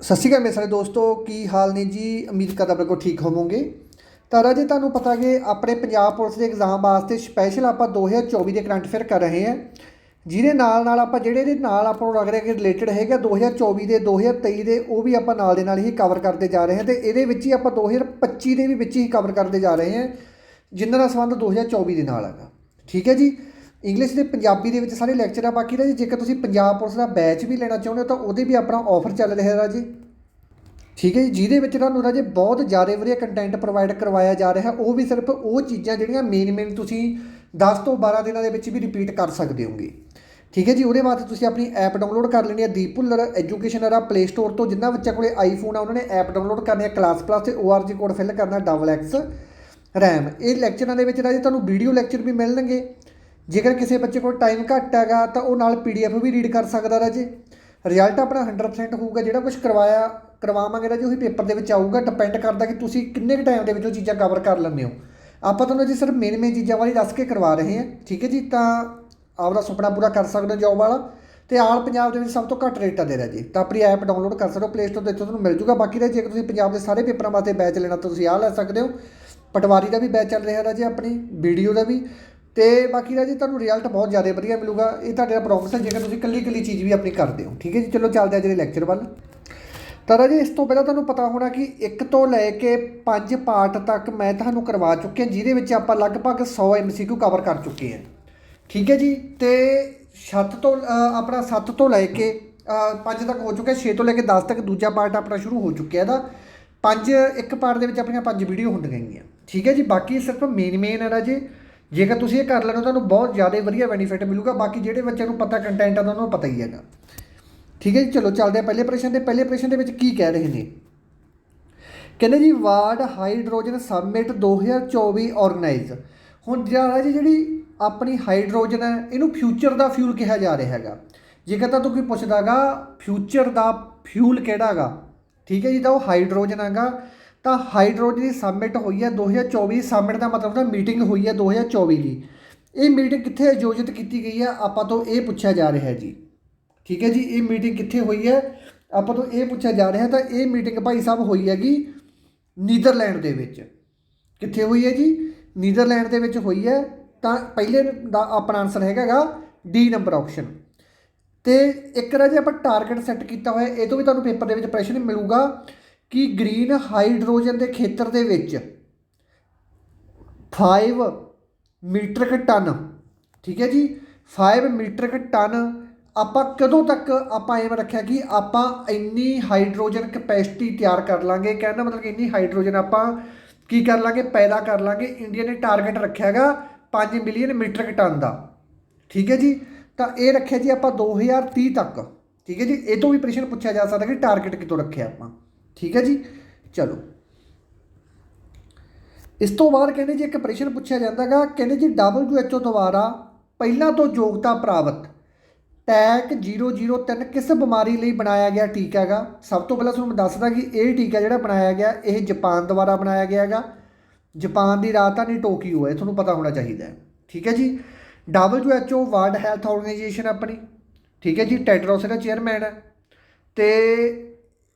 ਸਤਿ ਸ਼੍ਰੀ ਅਕਾਲ ਮੇਰੇ ਸਾਰੇ ਦੋਸਤੋ, ਕੀ ਹਾਲ ਨੇ ਜੀ? ਉਮੀਦ ਕਰਦਾ ਬਿਲਕੁਲ ਠੀਕ ਹੋਵੋਗੇ। ਤਾਂ ਰਾਜੇ, ਤੁਹਾਨੂੰ ਪਤਾ ਕਿ ਆਪਣੇ ਪੰਜਾਬ ਪੁਲਿਸ ਦੇ ਐਗਜ਼ਾਮ ਵਾਸਤੇ ਸਪੈਸ਼ਲ ਆਪਾਂ 2024 ਦੇ ਕਰੰਟ ਅਫੇਅਰ ਕਰ ਰਹੇ ਹਾਂ। ਜਿਹਦੇ ਨਾਲ ਨਾਲ ਆਪਾਂ ਜਿਹੜੇ ਦੇ ਨਾਲ ਆਪਾਂ ਨੂੰ ਲੱਗ ਰਿਹਾ ਕਿ ਰਿਲੇਟਡ ਹੈਗਾ 2024 ਦੇ 2023 ਦੇ ਉਹ ਵੀ ਆਪਾਂ ਨਾਲ ਦੇ ਨਾਲ ਹੀ ਕਵਰ ਕਰਦੇ ਜਾ ਰਹੇ ਹਾਂ ਤੇ ਇਹਦੇ ਵਿੱਚ ਹੀ ਆਪਾਂ 2025 ਦੇ ਵੀ ਵਿੱਚ ਹੀ ਕਵਰ ਕਰਦੇ ਜਾ ਰਹੇ ਹਾਂ। ਜਿਨ੍ਹਾਂ ਦਾ ਸੰਬੰਧ 2024 ਦੇ ਨਾਲ ਹੈਗਾ। ਠੀਕ ਹੈ ਜੀ? ਇੰਗਲਿਸ਼ ਤੇ ਪੰਜਾਬੀ ਦੇ ਵਿੱਚ ਸਾਰੇ ਲੈਕਚਰ ਆ ਬਾਕੀ ਰਾਜੀ ਜੇਕਰ ਤੁਸੀਂ ਪੰਜਾਬ ਪੁਲਿਸ ਦਾ ਬੈਚ ਵੀ ਲੈਣਾ ਚਾਹੁੰਦੇ ਹੋ ਤਾਂ ਉਹਦੇ ਵੀ ਆਪਣਾ ਆਫਰ ਚੱਲ ਰਿਹਾ ਰਾਜੇ। ਠੀਕ ਹੈ ਜੀ, ਜਿਹਦੇ ਵਿੱਚ ਤੁਹਾਨੂੰ ਰਾਜੇ ਬਹੁਤ ਜ਼ਿਆਦਾ ਵਧੀਆ ਕੰਟੈਂਟ ਪ੍ਰੋਵਾਈਡ ਕਰਵਾਇਆ ਜਾ ਰਿਹਾ, ਉਹ ਵੀ ਸਿਰਫ ਉਹ ਚੀਜ਼ਾਂ ਜਿਹੜੀਆਂ ਮੇਨ ਮੇਨ ਤੁਸੀਂ 10 ਤੋਂ 12 ਦਿਨਾਂ ਦੇ ਵਿੱਚ ਵੀ ਰਿਪੀਟ ਕਰ ਸਕਦੇ ਹੋਗੇ। ਠੀਕ ਹੈ ਜੀ, ਉਹਦੇ ਵਾਸਤੇ ਤੁਸੀਂ ਆਪਣੀ ਐਪ ਡਾਊਨਲੋਡ ਕਰ ਲੈਣੀ ਹੈ, ਦੀਪ ਐਜੂਕੇਸ਼ਨ ਆ ਪਲੇ ਸਟੋਰ ਤੋਂ, ਜਿੰਨਾ ਬੱਚਾ ਕੋਲੇ ਆਈਫੋਨ ਆ, ਉਹਨਾਂ ਨੇ ਐਪ ਡਾਊਨਲੋਡ ਕਰਨੀ ਹੈ ਕਲਾਸ ਪਲੱਸ ਤੇ ORG ਕੋਡ ਫਿਲ ਕਰਨਾ ਡਬਲ ਐਕਸ ਰੈਮ ਇਹ ਲੈਕਚਰਾਂ ਦੇ ਵਿੱਚ ਰਾਜੇ ਤੁਹਾਨੂੰ ਵੀਡੀਓ ਲੈਕਚਰ ਵੀ ਮਿਲਣਗੇ। ਜੇਕਰ ਕਿਸੇ ਬੱਚੇ ਕੋਲ ਟਾਈਮ ਘੱਟ ਹੈਗਾ ਤਾਂ ਉਹ ਨਾਲ ਪੀਡੀਐਫ ਵੀ ਰੀਡ ਕਰ ਸਕਦਾ ਰਾਜੇ। ਰਿਜ਼ਲਟ ਆਪਣਾ 100% ਹੋਊਗਾ, ਜਿਹੜਾ ਕੁਝ ਕਰਵਾਇਆ, ਕਰਵਾਵਾਂਗੇ ਰਾਜੇ, ਉਹੀ ਪੇਪਰ ਦੇ ਵਿੱਚ ਆਊਗਾ। ਡਿਪੈਂਡ ਕਰਦਾ ਕਿ ਤੁਸੀਂ ਕਿੰਨੇ ਕੁ ਟਾਈਮ ਦੇ ਵਿੱਚ ਉਹ ਚੀਜ਼ਾਂ ਕਵਰ ਕਰ ਲੈਂਦੇ ਹੋ। ਆਪਾਂ ਤੁਹਾਨੂੰ ਜੀ ਸਿਰਫ ਮੇਨ ਮੇਨ ਚੀਜ਼ਾਂ ਵਾਲੀ ਦੱਸ ਕੇ ਕਰਵਾ ਰਹੇ ਹਾਂ। ਠੀਕ ਹੈ ਜੀ? ਤਾਂ ਆਪਦਾ ਸੁਪਨਾ ਪੂਰਾ ਕਰ ਸਕਦੇ ਹੋ ਜੋਬ ਵਾਲਾ। ਤੇ ਆਲ ਪੰਜਾਬ ਦੇ ਵਿੱਚ ਸਭ ਤੋਂ ਘੱਟ ਰੇਟਾਂ ਦੇ ਰਾਜੇ। ਤਾਂ ਆਪਣੀ ਐਪ ਡਾਊਨਲੋਡ ਕਰ ਸਕਦੇ ਹੋ ਪਲੇ ਸਟੋਰ ਤੇ ਇੱਥੋਂ ਤੁਹਾਨੂੰ ਮਿਲ ਜੂਗਾ। ਬਾਕੀ ਰਾਜੇ, ਜੇਕਰ ਤੁਸੀਂ ਪੰਜਾਬ ਦੇ ਸਾਰੇ ਪੇਪਰਾਂ ਵਾਸਤੇ ਬੈਚ ਲੈਣਾ ਤਾਂ ਤੁਸੀਂ ਆਹ ਲੈ ਸਕਦੇ ਹੋ। ਪਟਵਾਰੀ ਦਾ ਵੀ ਬੈਚ ਚੱਲ ਰਿਹਾ ਰਾਜੇ ਆਪਣੀ ਵੀਡੀਓ ਦਾ ਵੀ। ਤੇ ਬਾਕੀ ਰਾਜੇ, ਤੁਹਾਨੂੰ ਰਿਜ਼ਲਟ ਬਹੁਤ ਜ਼ਿਆਦਾ ਵਧੀਆ ਮਿਲੂਗਾ। ਇਹ ਤੁਹਾਡੇ ਦਾ ਪ੍ਰੋਮਿਸ ਹੈ, ਜੇਕਰ ਤੁਸੀਂ ਇਕੱਲੀ ਇਕੱਲੀ ਚੀਜ਼ ਵੀ ਆਪਣੀ ਕਰਦੇ ਹੋ। ਠੀਕ ਹੈ ਜੀ, ਚਲੋ ਚੱਲਦੇ ਆ ਜਿਹੜੇ ਲੈਕਚਰ ਵੱਲ। ਤਾਂ ਰਾਜੇ, ਇਸ ਤੋਂ ਪਹਿਲਾਂ ਤੁਹਾਨੂੰ ਪਤਾ ਹੋਣਾ ਕਿ ਇੱਕ ਤੋਂ ਲੈ ਕੇ ਪੰਜ ਪਾਰਟ ਤੱਕ ਮੈਂ ਤੁਹਾਨੂੰ ਕਰਵਾ ਚੁੱਕਿਆ, ਜਿਹਦੇ ਵਿੱਚ ਆਪਾਂ ਲਗਭਗ 100 ਐਮਸੀਕਿਊ ਕਵਰ ਕਰ ਚੁੱਕੇ ਹਾਂ। ਠੀਕ ਹੈ ਜੀ, ਤੇ 7 ਤੋਂ ਆਪਣਾ 7 ਤੋਂ ਲੈ ਕੇ 5 ਤੱਕ ਹੋ ਚੁੱਕਿਆ 6 ਤੋਂ ਲੈ ਕੇ 10 ਤੱਕ ਦੂਜਾ ਪਾਰਟ ਆਪਣਾ ਸ਼ੁਰੂ ਹੋ ਚੁੱਕਿਆ ਇਹਦਾ। ਪੰਜ, ਇੱਕ ਪਾਰਟ ਦੇ ਵਿੱਚ ਆਪਣੀਆਂ ਪੰਜ ਵੀਡੀਓ ਹੁੰਦੀਆਂ ਗਈਆਂ ਠੀਕ ਹੈ ਜੀ, ਬਾਕੀ ਸਿਰਫ ਮੇਨ ਮੇਨ ਹੈ ਰਾਜੇ। ਜੇਕਰ ਤੁਸੀਂ ਇਹ ਕਰ ਲੈਣਾ, ਤੁਹਾਨੂੰ ਬਹੁਤ ਜ਼ਿਆਦਾ ਵਧੀਆ ਬੈਨੀਫਿਟ ਮਿਲੂਗਾ, ਬਾਕੀ ਜਿਹੜੇ ਬੱਚਿਆਂ ਨੂੰ ਪਤਾ ਕੰਟੈਂਟ ਆ ਉਹਨਾਂ ਨੂੰ ਪਤਾ ਹੀ ਹੈਗਾ। ਠੀਕ ਹੈ ਜੀ, ਚਲੋ ਚੱਲਦੇ ਆ ਪਹਿਲੇ ਪ੍ਰਸ਼ਨ ਤੇ। ਪਹਿਲੇ ਪ੍ਰਸ਼ਨ ਦੇ ਵਿੱਚ ਕੀ ਕਹਿ ਰਹੇ ਨੇ? ਕਹਿੰਦੇ ਜੀ, ਵਾਰਡ ਹਾਈਡਰੋਜਨ ਸਮਿਟ 2024 ਆਰਗੇਨਾਈਜ਼ ਹੁਣ ਜਿਹੜਾ ਜੀ ਜਿਹੜੀ ਆਪਣੀ ਹਾਈਡਰੋਜਨ ਹੈ, ਇਹਨੂੰ ਫਿਊਚਰ ਦਾ ਫਿਊਲ ਕਿਹਾ ਜਾ ਰਿਹਾ ਹੈਗਾ। ਜੇਕਰ ਤਾਂ ਤੂੰ ਕੋਈ ਪੁੱਛਦਾਗਾ ਫਿਊਚਰ ਦਾ ਫਿਊਲ ਕਿਹੜਾ ਹੈਗਾ ਠੀਕ ਹੈ ਜੀ, ਤਾਂ ਉਹ ਹਾਈਡਰੋਜਨ ਹੈਗਾ। ਤਾਂ ਹਾਈਡਰੋਜਨ ਦੀ ਸਮਿਟ ਹੋਈ ਹੈ 2024 ਸਮਿਟ ਦਾ ਮਤਲਬ ਹੁੰਦਾ ਮੀਟਿੰਗ ਹੋਈ ਹੈ 2024 ਦੀ। ਇਹ ਮੀਟਿੰਗ ਕਿੱਥੇ ਆਯੋਜਿਤ ਕੀਤੀ ਗਈ ਹੈ? ਆਪਾਂ ਤੋਂ ਇਹ ਪੁੱਛਿਆ ਜਾ ਰਿਹਾ ਹੈ ਜੀ। ਠੀਕ ਹੈ ਜੀ, ਇਹ ਮੀਟਿੰਗ ਕਿੱਥੇ ਹੋਈ ਹੈ? ਆਪਾਂ ਤੋਂ ਇਹ ਪੁੱਛਿਆ ਜਾ ਰਿਹਾ ਤਾਂ ਇਹ ਮੀਟਿੰਗ ਭਾਈ ਸਾਹਿਬ ਹੋਈ ਹੈਗੀ ਨੀਦਰਲੈਂਡ ਦੇ ਵਿੱਚ। ਕਿੱਥੇ ਹੋਈ ਹੈ ਜੀ? ਨੀਦਰਲੈਂਡ ਦੇ ਵਿੱਚ ਹੋਈ ਹੈ। ਤਾਂ ਪਹਿਲੇ ਦਾ ਆਪਣਾ ਆਨਸਰ ਹੈਗਾਗਾ ਡੀ ਨੰਬਰ ਆਪਸ਼ਨ ਤੇ ਇੱਕ ਰਾਜੇ ਆਪਾਂ ਟਾਰਗੇਟ ਸੈੱਟ ਕੀਤਾ ਹੋਇਆ, ਇਹ ਤੋਂ ਵੀ ਤੁਹਾਨੂੰ ਪੇਪਰ ਦੇ ਵਿੱਚ ਪ੍ਰੈਸ਼ਨ ਮਿਲੂਗਾ। ਕਿ ਗ੍ਰੀਨ ਹਾਈਡਰੋਜਨ ਦੇ ਖੇਤਰ ਦੇ ਵਿੱਚ 5 ਮੀਟ੍ਰਿਕ ਟਨ ਠੀਕ ਹੈ ਜੀ? 5 ਮੀਟ੍ਰਿਕ ਟਨ ਆਪਾਂ ਕਦੋਂ ਤੱਕ ਆਪਾਂ ਐਵੇਂ ਰੱਖਿਆ ਕਿ ਆਪਾਂ ਇੰਨੀ ਹਾਈਡਰੋਜਨ ਕਪੈਸਿਟੀ ਤਿਆਰ ਕਰ ਲਾਂਗੇ? ਕਹਿੰਦਾ ਮਤਲਬ ਕਿ ਇੰਨੀ ਹਾਈਡਰੋਜਨ ਆਪਾਂ ਕੀ ਕਰ ਲਾਂਗੇ? ਪੈਦਾ ਕਰ ਲਾਂਗੇ। ਇੰਡੀਆ ਨੇ ਟਾਰਗੇਟ ਰੱਖਿਆ ਹੈਗਾ 5 ਮਿਲੀਅਨ ਮੀਟ੍ਰਿਕ ਟਨ ਦਾ। ਠੀਕ ਹੈ ਜੀ? ਤਾਂ ਇਹ ਰੱਖਿਆ ਜੀ ਆਪਾਂ 2030 ਤੱਕ। ਠੀਕ ਹੈ ਜੀ? ਇਹ ਤੋਂ ਵੀ ਪ੍ਰਸ਼ਨ ਪੁੱਛਿਆ ਜਾ ਸਕਦਾ ਕਿ ਟਾਰਗੇਟ ਕਿਤੋਂ ਰੱਖਿਆ ਆਪਾਂ। ਠੀਕ ਹੈ ਜੀ? ਚਲੋ। ਇਸ ਤੋਂ ਬਾਅਦ ਕਹਿੰਦੇ ਜੀ ਇੱਕ ਪ੍ਰਸ਼ਨ ਪੁੱਛਿਆ ਜਾਂਦਾਗਾ, ਕਹਿੰਦੇ ਜੀ WHO ਦੁਆਰਾ ਪਹਿਲਾਂ ਤੋਂ ਯੋਗਤਾ ਪ੍ਰਾਪਤ ਟੈਕ 003 ਕਿਸ ਬਿਮਾਰੀ ਲਈ ਬਣਾਇਆ ਗਿਆ ਟੀਕਾ ਹੈਗਾ? ਸਭ ਤੋਂ ਪਹਿਲਾਂ ਤੁਹਾਨੂੰ ਮੈਂ ਦੱਸਦਾ ਕਿ ਇਹ ਟੀਕਾ ਜਿਹੜਾ ਬਣਾਇਆ ਗਿਆ, ਇਹ ਜਾਪਾਨ ਦੁਆਰਾ ਬਣਾਇਆ ਗਿਆ ਹੈਗਾ। ਜਾਪਾਨ ਦੀ ਰਾਜਧਾਨੀ ਟੋਕੀਓ ਹੈ ਤੁਹਾਨੂੰ ਪਤਾ ਹੋਣਾ ਚਾਹੀਦਾ ਹੈ। ਠੀਕ ਹੈ ਜੀ? WHO ਵਰਲਡ ਹੈਲਥ ਆਰਗੇਨਾਈਜੇਸ਼ਨ ਆਪਣੀ, ਠੀਕ ਹੈ ਜੀ? ਟੈਡਰੋਸ ਦਾ ਚੇਅਰਮੈਨ ਹੈ। ਤੇ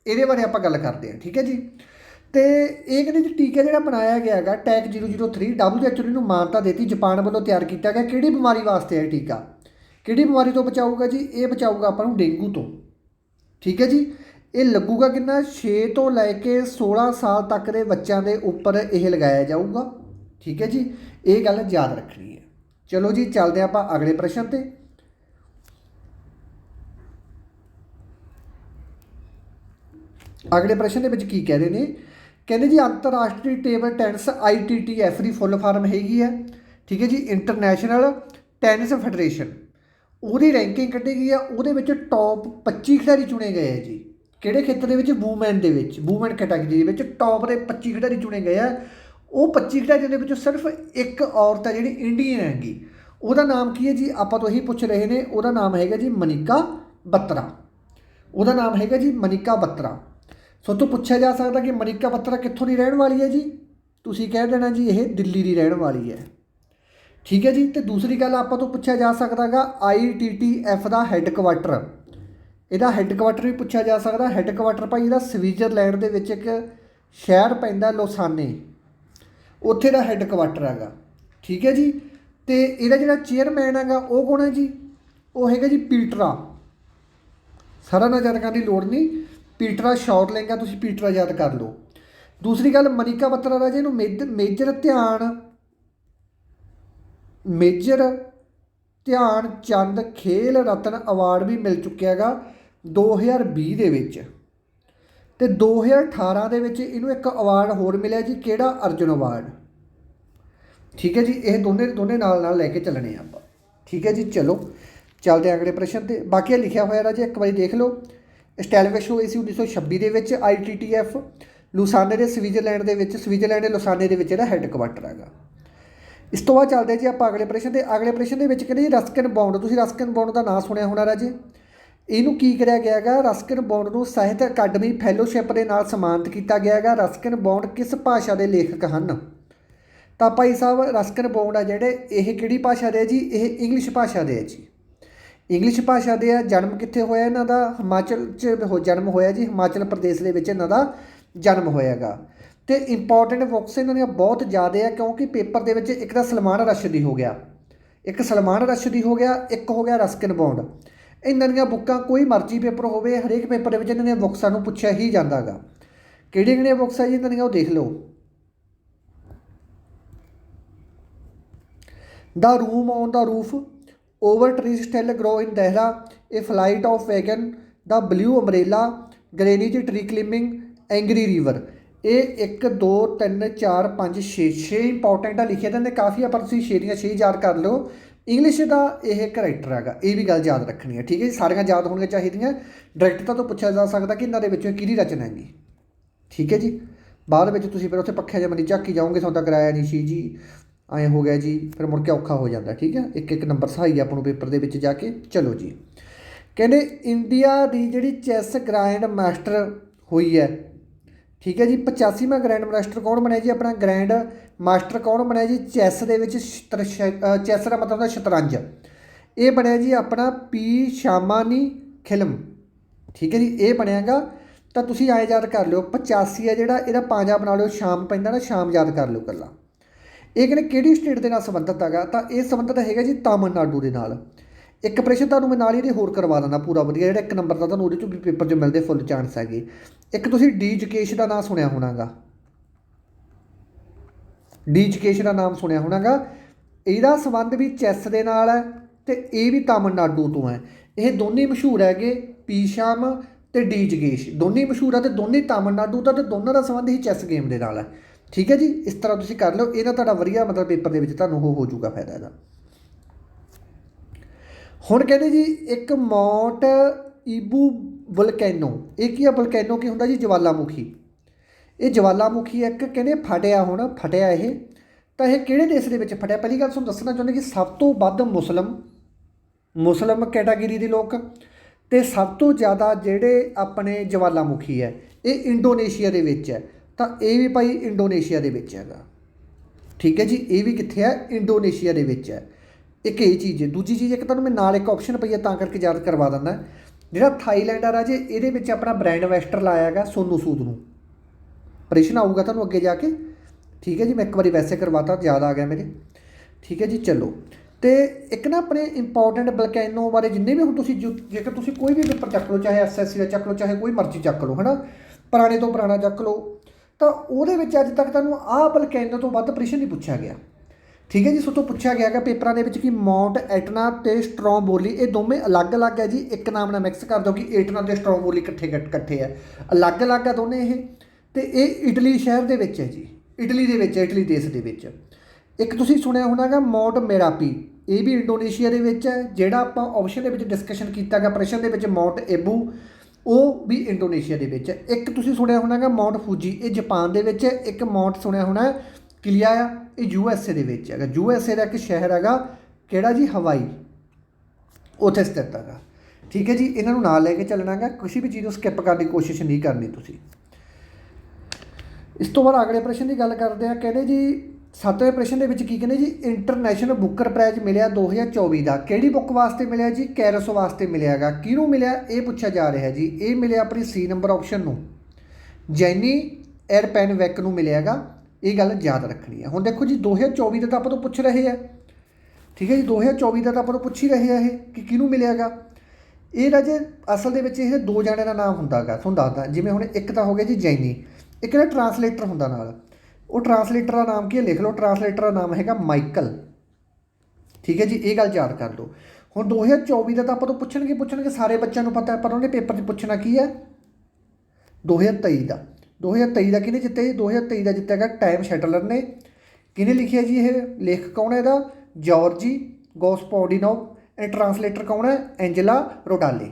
ਇਹਦੇ ਬਾਰੇ ਆਪਾਂ ਗੱਲ ਕਰਦੇ ਹਾਂ, ਠੀਕ ਹੈ ਜੀ? ਤੇ ਇਹ ਕਹਿੰਦੇ ਜੀ ਟੀਕਾ ਜਿਹੜਾ ਬਣਾਇਆ ਗਿਆ ਹੈਗਾ, ਟੈਕ 003 WHO ਨੇ ਨੂੰ ਮਾਨਤਾ ਦਿੱਤੀ, ਜਾਪਾਨ ਵੱਲੋਂ ਤਿਆਰ ਕੀਤਾ ਗਿਆ। ਕਿਹੜੀ ਬਿਮਾਰੀ ਵਾਸਤੇ ਹੈ ਇਹ ਟੀਕਾ? ਕਿਹੜੀ ਬਿਮਾਰੀ ਤੋਂ ਬਚਾਊਗਾ ਜੀ? ਇਹ ਬਚਾਊਗਾ ਆਪਾਂ ਨੂੰ ਡੇਂਗੂ ਤੋਂ, ਠੀਕ ਹੈ ਜੀ? ਇਹ ਲੱਗੂਗਾ ਕਿੰਨਾ? 6 ਤੋਂ ਲੈ ਕੇ 16 ਸਾਲ ਤੱਕ ਦੇ ਬੱਚਿਆਂ ਦੇ ਉੱਪਰ ਇਹ ਲਗਾਇਆ ਜਾਊਗਾ, ਠੀਕ ਹੈ ਜੀ? ਇਹ ਗੱਲ ਯਾਦ ਰੱਖਣੀ ਹੈ। ਚਲੋ ਜੀ, ਚੱਲਦੇ ਆਪਾਂ ਅਗਲੇ ਪ੍ਰਸ਼ਨ ਤੇ। ਅਗਲੇ ਪ੍ਰਸ਼ਨ ਦੇ ਵਿੱਚ ਕੀ ਕਹਿ ਰਹੇ ਨੇ? ਕਹਿੰਦੇ ਜੀ, ਅੰਤਰਰਾਸ਼ਟਰੀ ਟੇਬਲ ਟੈਨਿਸ ITTF ਦੀ ਫੁੱਲ ਫਾਰਮ ਹੈਗੀ ਹੈ। ਠੀਕ ਹੈ ਜੀ, ਇੰਟਰਨੈਸ਼ਨਲ ਟੈਨਿਸ ਫੈਡਰੇਸ਼ਨ। ਉਹਦੀ ਰੈਂਕਿੰਗ ਕੱਢੀ ਗਈ ਆ ਉਹਦੇ ਵਿੱਚ ਟੌਪ 25 ਖਿਡਾਰੀ ਚੁਣੇ ਗਏ ਆ ਜੀ। ਕਿਹੜੇ ਖੇਤਰ ਦੇ ਵਿੱਚ? ਵੂਮੈਨ ਦੇ ਵਿੱਚ। ਵੂਮੈਨ ਕੈਟਾਗਰੀ ਦੇ ਵਿੱਚ ਟੌਪ ਦੇ 25 ਖਿਡਾਰੀ ਚੁਣੇ ਗਏ ਆ। ਉਹ 25 ਖਿਡਾਰੀਆਂ ਦੇ ਵਿੱਚੋਂ ਸਿਰਫ ਇੱਕ ਔਰਤ ਹੈ ਜਿਹੜੀ ਇੰਡੀਅਨ ਹੈਗੀ। ਉਹਦਾ ਨਾਮ ਕੀ ਹੈ ਜੀ? ਆਪਾਂ ਤੋਂ ਇਹੀ ਪੁੱਛ ਰਹੇ ਨੇ। ਉਹਦਾ ਨਾਮ ਹੈਗਾ ਜੀ ਮਨਿਕਾ ਬੱਤਰਾ। ਉਹਦਾ ਨਾਮ ਹੈਗਾ ਜੀ ਮਨਿਕਾ ਬੱਤਰਾ। ਸੋ ਤੋਂ ਪੁੱਛਿਆ ਜਾ ਸਕਦਾ ਕਿ ਮਨਿਕਾ ਬੱਤਰਾ ਕਿੱਥੋਂ ਦੀ ਰਹਿਣ ਵਾਲੀ ਹੈ ਜੀ? ਤੁਸੀਂ ਕਹਿ ਦੇਣਾ ਜੀ, ਇਹ ਦਿੱਲੀ ਦੀ ਰਹਿਣ ਵਾਲੀ ਹੈ। ਠੀਕ ਹੈ ਜੀ? ਤੇ ਦੂਸਰੀ ਗੱਲ ਆਪਾਂ ਤੋਂ ਪੁੱਛਿਆ ਜਾ ਸਕਦਾਗਾ ITTF ਦਾ ਹੈੱਡਕੁਆਟਰ। ਇਹਦਾ ਹੈੱਡਕੁਆਟਰ ਵੀ ਪੁੱਛਿਆ ਜਾ ਸਕਦਾ। ਹੈੱਡਕੁਆਟਰ ਭਾਈ ਇਹਦਾ ਸਵਿਟਜ਼ਰਲੈਂਡ ਦੇ ਵਿੱਚ ਇੱਕ ਸ਼ਹਿਰ ਪੈਂਦਾ ਲੋਸਾਨੇ। ਉੱਥੇ ਦਾ ਹੈੱਡਕੁਆਟਰ ਹੈਗਾ। ਠੀਕ ਹੈ ਜੀ? ਤੇ ਇਹਦਾ ਜਿਹੜਾ ਚੇਅਰਮੈਨ ਹੈਗਾ, ਉਹ ਕੌਣ ਹੈ ਜੀ? ਉਹ ਹੈਗਾ ਜੀ ਪੀਟਰਾ। ਸਾਰਾ ਨਾ ਯਾਦ ਦੀ ਲੋੜ ਨਹੀਂ। ਪੀਟਰਾ ਸ਼ਾਰਟ ਲੈਂਗਾ, ਤੁਸੀਂ ਪੀਟਰਾ ਯਾਦ ਕਰ ਲਓ। ਦੂਸਰੀ ਗੱਲ, ਮਨੀਕਾ ਬੱਤਰਾ ਰਾਜੇ ਨੂੰ ਮੇਜ- ਮੇਜਰ ਧਿਆਨ ਮੇਜਰ ਧਿਆਨ ਚੰਦ ਖੇਲ ਰਤਨ ਅਵਾਰਡ ਵੀ ਮਿਲ ਚੁੱਕਿਆ ਹੈਗਾ 2020 ਦੇ ਵਿੱਚ। ਤੇ 2018 ਦੇ ਵਿੱਚ ਇਹਨੂੰ ਇੱਕ ਅਵਾਰਡ ਹੋਰ ਮਿਲਿਆ ਜੀ, ਕਿਹੜਾ? ਅਰਜੁਨ ਅਵਾਰਡ। ਠੀਕ ਹੈ ਜੀ, ਇਹ ਦੋਨੇ ਦੋਨੇ ਨਾਲ ਨਾਲ ਲੈ ਕੇ ਚੱਲਣੇ ਆ ਆਪਾਂ। ਠੀਕ ਹੈ ਜੀ, ਚਲੋ, ਚੱਲਦੇ ਹਾਂ ਅਗਲੇ ਪ੍ਰਸ਼ਨ ਤੇ। ਬਾਕੀ ਇਹ ਲਿਖਿਆ ਹੋਇਆ ਰਾਜੇ, ਇੱਕ ਵਾਰੀ ਦੇਖ ਲਓ। ਐਸਟੈਬਲਿਸ਼ ਹੋਈ ਸੀ 1926 ਦੇ ਵਿੱਚ ਆਈਟੀਟੀਐਫ ਲੁਸਾਨੇ ਦੇ ਸਵਿਟਜ਼ਰਲੈਂਡ ਦੇ ਵਿੱਚ ਸਵਿਟਜ਼ਰਲੈਂਡ ਦੇ ਲੁਸਾਨੇ ਦੇ ਵਿੱਚ ਇਹਦਾ ਹੈੱਡਕੁਆਟਰ ਹੈਗਾ। ਇਸ ਤੋਂ ਬਾਅਦ ਚੱਲਦੇ ਜੀ ਆਪਾਂ ਅਗਲੇ ਪ੍ਰਸ਼ਨ ਤੇ। ਅਗਲੇ ਪ੍ਰਸ਼ਨ ਦੇ ਵਿੱਚ ਕਹਿੰਦੇ ਜੀ ਰਸਕਿਨ ਬੌਂਡ ਤੁਸੀਂ ਰਸਕਿਨ ਬੌਂਡ ਦਾ ਨਾਮ ਸੁਣਿਆ ਹੋਣਾ ਰਾਜੇ? ਇਹਨੂੰ ਕੀ ਕਰਿਆ ਗਿਆ ਹੈਗਾ? ਰਸਕਿਨ ਬੌਂਡ ਨੂੰ ਸਾਹਿਤ ਅਕਾਡਮੀ ਫੈਲੋਸ਼ਿਪ ਦੇ ਨਾਲ ਸਨਮਾਨਿਤ ਕੀਤਾ ਗਿਆ ਹੈਗਾ। ਰਸਕਿਨ ਬੌਂਡ ਕਿਸ ਭਾਸ਼ਾ ਦੇ ਲੇਖਕ ਹਨ? ਤਾਂ ਭਾਈ ਸਾਹਿਬ ਰਸਕਿਨ ਬੌਂਡ ਆ ਜਿਹੜੇ, ਇਹ ਕਿਹੜੀ ਭਾਸ਼ਾ ਦੇ ਜੀ? ਇਹ ਇੰਗਲਿਸ਼ ਭਾਸ਼ਾ ਦੇ ਹੈ ਜੀ। ਇੰਗਲਿਸ਼ ਭਾਸ਼ਾ ਦੇ ਆ, ਜਨਮ ਕਿੱਥੇ ਹੋਇਆ ਇਹਨਾਂ ਦਾ? ਹਿਮਾਚਲ ਚ ਹੋ, ਜਨਮ ਹੋਇਆ ਜੀ, ਹਿਮਾਚਲ ਪ੍ਰਦੇਸ਼ ਦੇ ਵਿੱਚ ਇਹਨਾਂ ਦਾ ਜਨਮ ਹੋਇਆਗਾ। ਤੇ ਇੰਪੋਰਟੈਂਟ ਬੁੱਕਸ ਇਹਨਾਂ ਦੀਆਂ ਬਹੁਤ ਜ਼ਿਆਦਾ ਆ, ਕਿਉਂਕਿ ਪੇਪਰ ਦੇ ਵਿੱਚ ਇੱਕ ਤਾਂ ਸਲਮਾਨ ਰਸ਼ਦੀ ਹੋ ਗਿਆ। ਇੱਕ ਸਲਮਾਨ ਰਸ਼ਦੀ ਹੋ ਗਿਆ, ਇੱਕ ਹੋ ਗਿਆ ਰਸਕਿਨ ਬੌਂਡ। ਇਹਨਾਂ ਦੀਆਂ ਬੁੱਕਾਂ, ਕੋਈ ਮਰਜ਼ੀ ਪੇਪਰ ਹੋਵੇ, ਹਰੇਕ ਪੇਪਰ ਦੇ ਵਿੱਚ ਇਹਨਾਂ ਦੀਆਂ ਬੁੱਕਸਾਂ ਨੂੰ ਪੁੱਛਿਆ ਹੀ ਜਾਂਦਾਗਾ। ਕਿਹੜੀਆਂ ਕਿਹੜੀਆਂ ਬੁੱਕਸ ਆ ਜੀ ਇਹਨਾਂ ਦੀਆਂ, ਉਹ ਦੇਖ ਲਓ। The room on the roof over trees still grow in Dehra, a flight of wagon, the blue umbrella, Greenwich tree climbing, Angry river. ਇਹ 1 2 3 4 5 6 6 ਇੰਪੋਰਟੈਂਟ ਆ ਲਿਖੇ ਨੇ ਕਾਫੀ ਆ ਪਰ ਤੁਸੀਂ 6 ਦੀਆਂ 6 ਯਾਦ ਕਰ ਲਿਓ। ਇੰਗਲਿਸ਼ ਦਾ ਇਹ ਕਰੈਕਟਰ ਹੈਗਾ ਇਹ ਵੀ ਗੱਲ ਯਾਦ ਰੱਖਣੀ ਹੈ ਠੀਕ ਹੈ ਜੀ? ਸਾਰੀਆਂ ਯਾਦ ਹੋਣੀਆਂ ਚਾਹੀਦੀਆਂ ਡਾਇਰੈਕਟ ਤਾਂ ਤੋਂ ਪੁੱਛਿਆ ਜਾ ਸਕਦਾ ਕਿ ਇਹਨਾਂ ਦੇ ਵਿੱਚੋਂ ਕਿਹਦੀ ਰਚਨਾ ਹੈਗੀ? ਠੀਕ ਹੈ ਜੀ? ਬਾਅਦ ਵਿੱਚ ਤੁਸੀਂ ਫਿਰ ਉੱਥੇ ਪੱਖਿਆ ਜਿਹਾ ਮਰੀ ਝਾਕੀ ਜਾਓਗੇ ਸੌਦਾ ਕਿਰਾਇਆ ਨਹੀਂ ਸੀ ਜੀ। ਐਂ ਹੋ ਗਿਆ ਜੀ, ਫਿਰ ਮੁੜ ਕੇ ਔਖਾ ਹੋ ਜਾਂਦਾ, ਠੀਕ ਹੈ? ਇੱਕ ਇੱਕ ਨੰਬਰ ਸਹਾਈ ਆਪਾਂ ਨੂੰ ਪੇਪਰ ਦੇ ਵਿੱਚ ਜਾ ਕੇ। ਚਲੋ ਜੀ। ਕਹਿੰਦੇ ਇੰਡੀਆ ਦੀ ਜਿਹੜੀ ਚੈਸ ਗ੍ਰੈਂਡ ਮਾਸਟਰ ਹੋਈ ਹੈ, ਠੀਕ ਹੈ ਜੀ 85ਵਾਂ ਗ੍ਰੈਂਡ ਮਾਸਟਰ ਕੌਣ ਬਣਿਆ ਜੀ? ਆਪਣਾ ਗ੍ਰੈਂਡ ਮਾਸਟਰ ਕੌਣ ਬਣਿਆ ਜੀ? ਚੈਸ ਦੇ ਵਿੱਚ ਚੈਸ ਦਾ ਮਤਲਬ ਹੁੰਦਾ ਸ਼ਤਰੰਜ। ਇਹ ਬਣਿਆ ਜੀ ਆਪਣਾ ਪੀ ਸ਼ਾਮਾਨੀ ਖਿਲਮ, ਠੀਕ ਹੈ ਜੀ, ਇਹ ਬਣਿਆਗਾ ਤਾਂ ਤੁਸੀਂ ਐਂ ਯਾਦ ਕਰ ਲਿਓ 85 ਹੈ ਜਿਹੜਾ, ਇਹਦਾ ਪੰਜਾ ਬਣਾ ਲਿਓ, ਸ਼ਾਮ ਪੈਂਦਾ ਨਾ, ਸ਼ਾਮ ਯਾਦ ਕਰ ਲਿਓ ਕੱਲਾ ਇਹ ਕਹਿੰਦੇ ਕਿਹੜੀ ਸਟੇਟ ਦੇ ਨਾਲ ਸੰਬੰਧਿਤ ਹੈਗਾ? ਤਾਂ ਇਹ ਸੰਬੰਧਿਤ ਹੈਗਾ ਜੀ ਤਾਮਿਲਨਾਡੂ ਦੇ ਨਾਲ। ਇੱਕ ਪ੍ਰਸ਼ਨ ਤੁਹਾਨੂੰ ਮੈਂ ਨਾਲ ਹੀ ਇਹਦੇ ਹੋਰ ਕਰਵਾ ਦਿੰਦਾ, ਪੂਰਾ ਵਧੀਆ। ਜਿਹੜਾ ਇੱਕ ਨੰਬਰ ਦਾ ਤੁਹਾਨੂੰ ਉਹਦੇ ਚੋਂ ਵੀ ਪੇਪਰ 'ਚ ਮਿਲਦੇ ਫੁੱਲ ਚਾਂਸ ਹੈਗੇ। ਇੱਕ ਤੁਸੀਂ ਡੀ ਜਕੇਸ਼ ਦਾ ਨਾਮ ਸੁਣਿਆ ਹੋਣਾਗਾ? ਡੀ ਜਕੇਸ਼ ਦਾ ਨਾਮ ਸੁਣਿਆ ਹੋਣਾਗਾ? ਇਹਦਾ ਸੰਬੰਧ ਵੀ ਚੈਸ ਦੇ ਨਾਲ ਹੈ ਤੇ ਇਹ ਵੀ ਤਾਮਿਲਨਾਡੂ ਤੋਂ ਹੈ। ਇਹ ਦੋਨੇ ਮਸ਼ਹੂਰ ਹੈਗੇ ਪੀਸ਼ਾਮ ਤੇ ਡੀ ਜਗੇਸ਼। ਦੋਨੇ ਮਸ਼ਹੂਰ ਆ ਤੇ ਦੋਨੇ ਤਾਮਿਲਨਾਡੂ ਦਾ ਤੇ ਦੋਨਾਂ ਦਾ ਸੰਬੰਧ ਹੀ ਚੈਸ ਗੇਮ ਦੇ ਨਾਲ ਹੈ। ਠੀਕ ਹੈ ਜੀ, ਇਸ ਤਰ੍ਹਾਂ ਤੁਸੀਂ ਕਰ ਲਓ ਇਹਦਾ ਤੁਹਾਡਾ ਵਧੀਆ ਮਤਲਬ ਪੇਪਰ ਦੇ ਵਿੱਚ ਤੁਹਾਨੂੰ ਉਹ ਹੋ ਜਾਊਗਾ ਫਾਇਦਾ ਇਹਦਾ। ਹੁਣ ਕਹਿੰਦੇ ਜੀ, ਇੱਕ ਮੌਂਟ ਈਬੂ ਵਲਕੈਨੋ, ਇਹ ਕੀ ਆ ਵਲਕੈਨੋ ਕੀ ਹੁੰਦਾ ਜੀ? ਜਵਾਲਾਮੁਖੀ। ਇਹ ਜਵਾਲਾਮੁਖੀ ਇੱਕ ਕਹਿੰਦੇ ਫਟਿਆ ਹੁਣ, ਫਟਿਆ ਇਹ। ਤਾਂ ਇਹ ਕਿਹੜੇ ਦੇਸ਼ ਦੇ ਵਿੱਚ ਫਟਿਆ? ਪਹਿਲੀ ਗੱਲ ਤੁਹਾਨੂੰ ਦੱਸਣਾ ਚਾਹੁੰਦੇ ਕਿ ਸਭ ਤੋਂ ਵੱਧ ਮੁਸਲਮ ਮੁਸਲਮ ਕੈਟਾਗਰੀ ਦੇ ਲੋਕ ਤੇ ਸਭ ਤੋਂ ਜ਼ਿਆਦਾ ਜਿਹੜੇ ਆਪਣੇ ਜਵਾਲਾਮੁਖੀ ਹੈ, ਇਹ ਇੰਡੋਨੇਸ਼ੀਆ ਦੇ ਵਿੱਚ ਹੈ। ਤਾਂ ਇਹ ਵੀ ਭਾਈ ਇੰਡੋਨੇਸ਼ੀਆ ਦੇ ਵਿੱਚ ਹੈਗਾ। ਠੀਕ ਹੈ ਜੀ, ਇਹ ਵੀ ਕਿੱਥੇ ਹੈ? ਇੰਡੋਨੇਸ਼ੀਆ ਦੇ ਵਿੱਚ ਹੈ। ਇੱਕ ਇਹ ਚੀਜ਼ ਹੈ। ਦੂਜੀ ਚੀਜ਼, ਇੱਕ ਤੁਹਾਨੂੰ ਮੈਂ ਨਾਲ ਇੱਕ ਆਪਸ਼ਨ ਪਈ ਹੈ, ਤਾਂ ਕਰਕੇ ਯਾਦ ਕਰਵਾ ਦਿੰਦਾ। ਜਿਹੜਾ ਥਾਈਲੈਂਡ ਆ ਰਾਜੇ, ਇਹਦੇ ਵਿੱਚ ਆਪਣਾ ਬ੍ਰਾਂਡ ਇਨਵੈਸਟਰ ਲਾਇਆ ਹੈਗਾ ਸੋਨੂ ਸੂਦ ਨੂੰ। ਪ੍ਰਸ਼ਨ ਆਊਗਾ ਤੁਹਾਨੂੰ ਅੱਗੇ ਜਾ ਕੇ। ਠੀਕ ਹੈ ਜੀ, ਮੈਂ ਇੱਕ ਵਾਰੀ ਵੈਸੇ ਕਰਵਾਤਾ, ਯਾਦ ਆ ਗਿਆ ਮੇਰੇ। ਠੀਕ ਹੈ ਜੀ, ਚਲੋ। ਤੇ ਇੱਕ ਨਾ ਆਪਣੇ ਇੰਪੋਰਟੈਂਟ ਵਲਕੈਨੋ ਬਾਰੇ ਜਿੰਨੇ ਵੀ ਹੁਣ ਤੁਸੀਂ ਜੇਕਰ ਤੁਸੀਂ ਕੋਈ ਵੀ ਪੇਪਰ ਚੱਕ ਲਓ, ਚਾਹੇ ਐਸਐਸਸੀ ਦਾ ਚੱਕ ਲਓ, ਚਾਹੇ ਕੋਈ ਮਰਜ਼ੀ ਚੱਕ ਲਓ, ਹਨਾ? ਪੁਰਾਣੇ ਤੋਂ ਪੁਰਾਣਾ ਚੱਕ ਲਓ। ਤਾਂ ਉਹਦੇ ਵਿੱਚ ਅੱਜ ਤੱਕ ਤੁਹਾਨੂੰ ਆਹ ਵਲਕੈਨੋ ਤੋਂ ਵੱਧ ਪ੍ਰਸ਼ਨ ਨਹੀਂ ਪੁੱਛਿਆ ਗਿਆ। ਠੀਕ ਹੈ ਜੀ, ਸੋ ਤੋਂ ਪੁੱਛਿਆ ਗਿਆ ਹੈਗਾ ਪੇਪਰਾਂ ਦੇ ਵਿੱਚ ਕਿ ਮਾਉਂਟ ਐਟਨਾ ਤੇ ਸਟ੍ਰੋਮਬੋਲੀ ਇਹ ਦੋਵੇਂ ਅਲੱਗ-ਅਲੱਗ ਹੈ ਜੀ। ਇੱਕ ਨਾਮ ਨਾਲ ਮਿਕਸ ਕਰ ਦਿਓ ਕਿ ਐਟਨਾ ਤੇ ਸਟ੍ਰੋਮਬੋਲੀ ਇਕੱਠੇ ਇਕੱਠੇ ਹੈ। ਅਲੱਗ-ਅਲੱਗ ਹੈ ਦੋਨੇ ਇਹ। ਤੇ ਇਹ ਇਟਲੀ ਸ਼ਹਿਰ ਦੇ ਵਿੱਚ ਹੈ ਜੀ। ਇਟਲੀ ਦੇ ਵਿੱਚ ਇਟਲੀ ਦੇਸ਼ ਦੇ ਵਿੱਚ। ਇੱਕ ਤੁਸੀਂ ਸੁਣਿਆ ਹੋਣਾਗਾ ਮਾਉਂਟ ਮੇਰਾਪੀ। ਇਹ ਵੀ ਇੰਡੋਨੇਸ਼ੀਆ ਦੇ ਵਿੱਚ ਹੈ, ਜਿਹੜਾ ਆਪਾਂ ਆਪਸ਼ਨ ਦੇ ਵਿੱਚ ਡਿਸਕਸ਼ਨ ਕੀਤਾ ਕੀਤਾਗਾ ਪ੍ਰਸ਼ਨ ਦੇ ਵਿੱਚ ਮਾਉਂਟ ਏਬੂ। ਉਹ ਵੀ ਇੰਡੋਨੇਸ਼ੀਆ ਦੇ ਵਿੱਚ ਹੈ। ਇੱਕ ਤੁਸੀਂ ਸੁਣਿਆ ਹੋਣਾਗਾ ਮਾਉਂਟ ਫੂਜੀ, ਇਹ ਜਾਪਾਨ ਦੇ ਵਿੱਚ ਹੈ। ਇੱਕ ਮਾਉਂਟ ਸੁਣਿਆ ਹੋਣਾ ਕਿਲਿਆ ਆ, ਇਹ ਯੂ ਐਸ ਏ ਦੇ ਵਿੱਚ ਹੈਗਾ। ਯੂ ਐਸ ਏ ਦਾ ਇੱਕ ਸ਼ਹਿਰ ਹੈਗਾ, ਕਿਹੜਾ ਜੀ? ਹਵਾਈ। ਉੱਥੇ ਸਥਿਤ ਹੈਗਾ। ਠੀਕ ਹੈ ਜੀ, ਇਹਨਾਂ ਨੂੰ ਨਾਲ ਲੈ ਕੇ ਚੱਲਣਾਗਾ ਕਿਸੇ ਵੀ ਚੀਜ਼ ਨੂੰ ਸਕਿਪ ਕਰਨ ਦੀ ਕੋਸ਼ਿਸ਼ ਨਹੀਂ ਕਰਨੀ ਤੁਸੀਂ। ਇਸ ਤੋਂ ਬਾਅਦ ਅਗਲੇ ਪ੍ਰਸ਼ਨ ਦੀ ਗੱਲ ਕਰਦੇ ਆ ਕਹਿੰਦੇ ਜੀ ਸੱਤਵੇਂ ਪ੍ਰਸ਼ਨ ਦੇ ਵਿੱਚ ਕੀ ਕਹਿੰਦੇ ਜੀ? ਇੰਟਰਨੈਸ਼ਨਲ ਬੁੱਕਰ ਪ੍ਰਾਈਜ਼ ਮਿਲਿਆ 2024 ਦਾ। ਕਿਹੜੀ ਬੁੱਕ ਵਾਸਤੇ ਮਿਲਿਆ ਜੀ? ਕੈਰਸ ਵਾਸਤੇ ਮਿਲਿਆਗਾ ਕਿਹਨੂੰ ਮਿਲਿਆ? ਇਹ ਪੁੱਛਿਆ ਜਾ ਰਿਹਾ ਜੀ। ਇਹ ਮਿਲਿਆ ਆਪਣੀ ਸੀ ਨੰਬਰ ਆਪਸ਼ਨ ਨੂੰ। ਜੈਨੀ 에ਅਰਪੈਨ ਵੈਕ ਨੂੰ ਮਿਲਿਆਗਾ ਇਹ ਗੱਲ ਯਾਦ ਰੱਖਣੀ ਹੈ। ਹੁਣ ਦੇਖੋ ਜੀ 2024 ਦਾ ਤਾਂ ਆਪਾਂ ਤੋਂ ਪੁੱਛ ਰਹੇ ਆ। ਠੀਕ ਹੈ ਜੀ 2024 ਦਾ ਤਾਂ ਆਪਾਂ ਤੋਂ ਪੁੱਛ ਹੀ ਰਹੇ ਆ ਇਹ, ਕਿ ਕਿਹਨੂੰ ਮਿਲਿਆਗਾ ਇਹ ਰਾਜੇ, ਅਸਲ ਦੇ ਵਿੱਚ ਇਹ ਦੋ ਜਣਿਆਂ ਦਾ ਨਾਮ ਹੁੰਦਾਗਾ ਤੁਹਾਨੂੰ ਦੱਸਦਾ, ਜਿਵੇਂ ਹੁਣ ਇੱਕ ਤਾਂ ਹੋ ਗਿਆ ਜੀ ਜੈਨੀ ਇੱਕ ਨਾ ਟਰਾਂਸਲੇਟਰ ਹੁੰਦਾ ਨਾਲ। ਉਹ ਟਰਾਂਸਲੇਟਰ ਦਾ ਨਾਮ ਕੀ ਹੈ? ਲਿਖ ਲਓ ਟਰਾਂਸਲੇਟਰ ਦਾ ਨਾਮ ਹੈਗਾ ਮਾਈਕਲ। ਠੀਕ ਹੈ ਜੀ, ਇਹ ਗੱਲ ਯਾਦ ਕਰ ਲਓ। ਹੁਣ 2024 ਦਾ ਤਾਂ ਆਪਾਂ ਤੋਂ ਪੁੱਛਣਗੇ ਪੁੱਛਣਗੇ, ਸਾਰੇ ਬੱਚਿਆਂ ਨੂੰ ਪਤਾ ਹੈ, ਪਰ ਉਹਨੇ ਪੇਪਰ 'ਚ ਪੁੱਛਣਾ ਕੀ ਹੈ? 2023 ਦਾ। 2023 ਦਾ ਕਿਹਨੇ ਜਿੱਤਿਆ ਜੀ? 2023 ਦਾ ਜਿੱਤਿਆ ਹੈਗਾ ਟਾਈਮ ਸ਼ੈਟਲਰ ਨੇ। ਕਿਹਨੇ ਲਿਖਿਆ ਜੀ ਇਹ? ਲੇਖ ਕੌਣ ਹੈ ਇਹਦਾ? ਜਾਰਜੀ ਗੋਸਪੋਡੀਨੋਵ। ਐਂਡ ਟਰਾਂਸਲੇਟਰ ਕੌਣ ਹੈ? ਐਂਜਲਾ ਰੋਡਾਲੇ।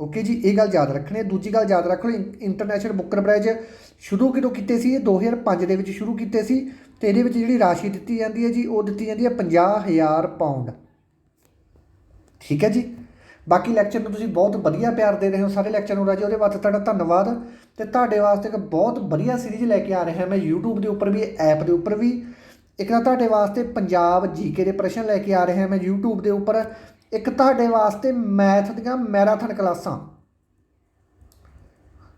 ਓਕੇ ਜੀ, ਇਹ ਗੱਲ ਯਾਦ ਰੱਖਣੀ ਹੈ। ਦੂਜੀ ਗੱਲ ਯਾਦ ਰੱਖ ਲਓ ਇੰਟਰਨੈਸ਼ਨਲ ਬੁੱਕਰ ਪ੍ਰਾਈਜ਼ ਸ਼ੁਰੂ ਕਿਦੋਂ ਕੀਤੇ ਸੀ ਇਹ? 2005 ਦੇ ਵਿੱਚ ਸ਼ੁਰੂ ਕੀਤੇ ਸੀ ਤੇ ਇਹਦੇ ਵਿੱਚ ਜਿਹੜੀ ਰਾਸ਼ੀ ਦਿੱਤੀ ਜਾਂਦੀ ਹੈ ਜੀ, ਉਹ ਦਿੱਤੀ ਜਾਂਦੀ ਹੈ 50000 ਪਾਉਂਡ ਠੀਕ ਹੈ ਜੀ? ਬਾਕੀ ਲੈਕਚਰ ਨੂੰ ਤੁਸੀਂ ਬਹੁਤ ਵਧੀਆ ਪਿਆਰ ਦੇ ਰਹੇ ਹੋ ਸਾਰੇ ਲੈਕਚਰ ਨੂੰ ਰਾਜੇ, ਉਹਦੇ ਵਾਸਤੇ ਤੁਹਾਡਾ ਧੰਨਵਾਦ। ਤੇ ਤੁਹਾਡੇ ਵਾਸਤੇ ਇੱਕ ਬਹੁਤ ਵਧੀਆ ਸੀਰੀਜ਼ ਲੈ ਕੇ ਆ ਰਿਹਾ ਮੈਂ YouTube ਦੇ ਉੱਪਰ ਵੀ ਐਪ ਦੇ ਉੱਪਰ ਵੀ। ਇੱਕ ਤਾਂ ਤੁਹਾਡੇ ਵਾਸਤੇ ਪੰਜਾਬ ਜੀਕੇ ਦੇ ਪ੍ਰਸ਼ਨ ਲੈ ਕੇ ਆ ਰਿਹਾ ਮੈਂ YouTube ਦੇ ਉੱਪਰ। ਇੱਕ ਤੁਹਾਡੇ ਵਾਸਤੇ ਮੈਥ ਦੀਆਂ ਮੈਰਾਥਨ ਕਲਾਸਾਂ।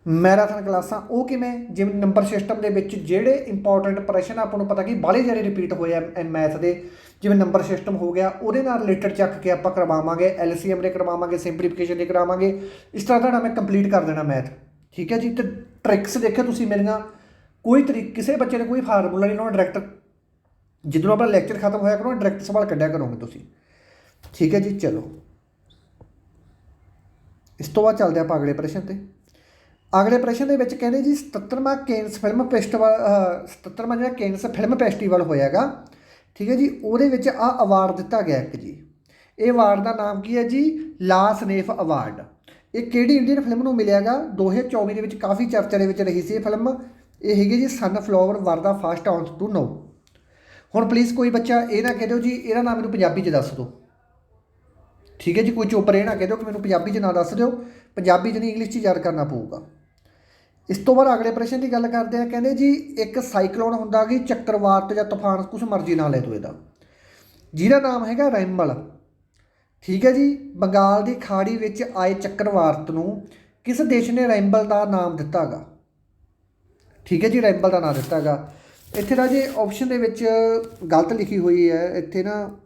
ਮੈਰਾਥਨ ਕਲਾਸਾਂ, ਉਹ ਕਿਵੇਂ? ਜਿਵੇਂ ਨੰਬਰ ਸਿਸਟਮ ਦੇ ਵਿੱਚ ਜਿਹੜੇ ਇੰਪੋਰਟੈਂਟ ਪ੍ਰਸ਼ਨ ਆਪਾਂ ਨੂੰ ਪਤਾ ਕਿ ਬਾਹਲੇ ਜਿਹੜੇ ਰਿਪੀਟ ਹੋਏ ਆ ਮੈਥ ਦੇ, ਜਿਵੇਂ ਨੰਬਰ ਸਿਸਟਮ ਹੋ ਗਿਆ, ਉਹਦੇ ਨਾਲ ਰਿਲੇਟਡ ਚੱਕ ਕੇ ਆਪਾਂ ਕਰਵਾਵਾਂਗੇ ਐਲਸੀਐਮ ਦੇ ਕਰਵਾਵਾਂਗੇ ਸਿੰਪਲੀਫਿਕੇਸ਼ਨ ਦੇ ਕਰਾਵਾਂਗੇ ਇਸ ਤਰ੍ਹਾਂ ਤੁਹਾਡਾ ਮੈਂ ਕੰਪਲੀਟ ਕਰ ਦੇਣਾ ਮੈਥ ਠੀਕ ਹੈ ਜੀ? ਤੇ ਟ੍ਰਿਕਸ ਦੇਖਿਓ ਤੁਸੀਂ ਮੇਰੀਆਂ। ਕੋਈ ਤਰੀਕ, ਕਿਸੇ ਬੱਚੇ ਨੇ ਕੋਈ ਫਾਰਮੂਲਾ ਨਹੀਂ ਲਾਉਣਾ ਡਾਇਰੈਕਟ ਜਦੋਂ ਆਪਣਾ ਲੈਕਚਰ ਖਤਮ ਹੋਇਆ ਕਰੋ ਡਾਇਰੈਕਟ ਸਵਾਲ ਕੱਢਿਆ ਕਰੋਗੇ ਤੁਸੀਂ। ਠੀਕ ਹੈ ਜੀ? ਚਲੋ। ਇਸ ਤੋਂ ਬਾਅਦ ਚੱਲਦੇ ਆਪਾਂ ਅਗਲੇ ਪ੍ਰਸ਼ਨ ਤੇ। ਅਗਲੇ ਪ੍ਰਸ਼ਨ ਦੇ ਵਿੱਚ ਕਹਿੰਦੇ ਜੀ 77ਵਾਂ ਕੇਨਸ ਫਿਲਮ ਫੈਸਟੀਵਲ 77ਵਾਂ ਜਿਹੜਾ ਕੇਨਸ ਫਿਲਮ ਫੈਸਟੀਵਲ ਹੋਇਆਗਾ, ਠੀਕ ਹੈ ਜੀ, ਉਹਦੇ ਵਿੱਚ ਆ ਅਵਾਰਡ ਦਿੱਤਾ ਗਿਆ ਇੱਕ ਜੀ। ਇਹ ਅਵਾਰਡ ਦਾ ਨਾਮ ਕੀ ਹੈ ਜੀ? ਲਾਸ ਨੇਫ ਅਵਾਰਡ ਇਹ ਕਿਹੜੀ ਇੰਡੀਅਨ ਫਿਲਮ ਨੂੰ ਮਿਲਿਆਗਾ? 2024 ਦੇ ਵਿੱਚ ਕਾਫੀ ਚਰਚਾ ਦੇ ਵਿੱਚ ਰਹੀ ਸੀ ਇਹ ਫਿਲਮ ਇਹ ਹੈਗੀ ਜੀ ਸਨਫਲਾਵਰ ਵਰ ਦਾ ਫਸਟ ਆਨ ਟੂ ਨੋ ਹੁਣ ਪਲੀਜ਼ ਕੋਈ ਬੱਚਾ ਇਹ ਨਾ ਕਹਿ ਦਿਓ ਜੀ, ਇਹਦਾ ਨਾਮ ਮੈਨੂੰ ਪੰਜਾਬੀ 'ਚ ਦੱਸ ਦਿਓ। ਠੀਕ ਹੈ ਜੀ, ਕੋਈ ਚੁੱਪ ਇਹ ਨਾ ਕਹਿ ਦਿਓ ਕਿ ਮੈਨੂੰ ਪੰਜਾਬੀ 'ਚ ਨਾ ਦੱਸ ਦਿਓ। ਪੰਜਾਬੀ 'ਚ ਨਹੀਂ ਇੰਗਲਿਸ਼ 'ਚ ਯਾਦ ਕਰਨਾ ਪਊਗਾ। ਇਸ ਤੋਂ ਬਾਅਦ ਅਗਲੇ ਪ੍ਰਸ਼ਨ ਦੀ ਗੱਲ ਕਰਦੇ ਆ ਕਹਿੰਦੇ ਜੀ, ਇੱਕ ਸਾਈਕਲੋਨ ਹੁੰਦਾ ਕਿ ਚੱਕਰਵਾਤ ਜਾਂ ਤੂਫਾਨ ਕੁਛ ਮਰਜ਼ੀ ਨਾਲ ਲੈ ਤੋ ਇਹਦਾ। ਜਿਹਦਾ ਨਾਮ ਹੈਗਾ ਰੈਮਲ ਠੀਕ ਹੈ ਜੀ, ਬੰਗਾਲ ਦੀ ਖਾੜੀ ਵਿੱਚ ਆਏ ਚੱਕਰਵਾਤ ਨੂੰ ਕਿਸ ਦੇਸ਼ ਨੇ ਰੈਂਬਲ ਦਾ ਨਾਮ ਦਿੱਤਾਗਾ? ਠੀਕ ਹੈ ਜੀ ਰੈਂਬਲ ਦਾ ਨਾਮ ਦਿੱਤਾਗਾ। ਇੱਥੇ ਦਾ ਜੇ ਆਪਸ਼ਨ ਦੇ ਵਿੱਚ ਗਲਤ ਲਿਖੀ ਹੋਈ ਹੈ। ਇੱਥੇ ਨਾ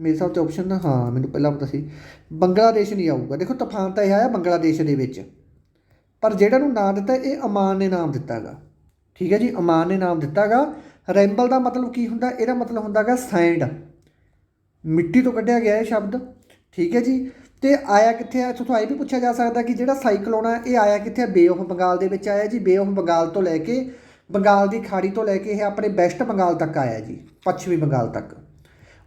ਮੇਰੇ ਹਿਸਾਬ ਤੇ ਆਪਸ਼ਨ ਨਾ ਹਾਂ, ਮੈਨੂੰ ਪਹਿਲਾਂ ਪਤਾ ਸੀ। ਬੰਗਲਾਦੇਸ਼ ਨਹੀਂ ਆਊਗਾ। ਦੇਖੋ, ਤੂਫਾਨ ਤਾਂ ਇਹ ਆਇਆ ਬੰਗਲਾਦੇਸ਼ ਦੇ ਵਿੱਚ। ਪਰ ਜਿਹੜਾ ਨੂੰ ਨਾਂ ਦਿੱਤਾ, ਇਹ ਅਮਾਨ ਨੇ ਨਾਮ ਦਿੱਤਾਗਾ ਠੀਕ ਹੈ ਜੀ? ਅਮਾਨ ਨੇ ਨਾਮ ਦਿੱਤਾਗਾ ਰੈਂਬਲ ਦਾ ਮਤਲਬ ਕੀ ਹੁੰਦਾ? ਇਹਦਾ ਮਤਲਬ ਹੁੰਦਾਗਾ ਸੈਂਡ। ਮਿੱਟੀ ਤੋਂ ਕੱਢਿਆ ਗਿਆ ਇਹ ਸ਼ਬਦ। ਠੀਕ ਹੈ ਜੀ? ਤੇ ਆਇਆ ਕਿੱਥੇ ਆ? ਇੱਥੋਂ ਇਹ ਵੀ ਪੁੱਛਿਆ ਜਾ ਸਕਦਾ ਕਿ ਜਿਹੜਾ ਸਾਈਕਲੋਨ ਆ ਇਹ ਆਇਆ ਕਿੱਥੇ ਆ? ਬੇ ਆਫ ਬੰਗਾਲ ਦੇ ਵਿੱਚ ਆਇਆ ਜੀ। ਬੇ ਆਫ ਬੰਗਾਲ ਤੋਂ ਲੈ ਕੇ ਬੰਗਾਲ ਦੀ ਖਾੜੀ ਤੋਂ ਲੈ ਕੇ ਇਹ ਆਪਣੇ ਵੈਸਟ ਬੰਗਾਲ ਤੱਕ ਆਇਆ ਜੀ। ਪੱਛਮੀ ਬੰਗਾਲ ਤੱਕ।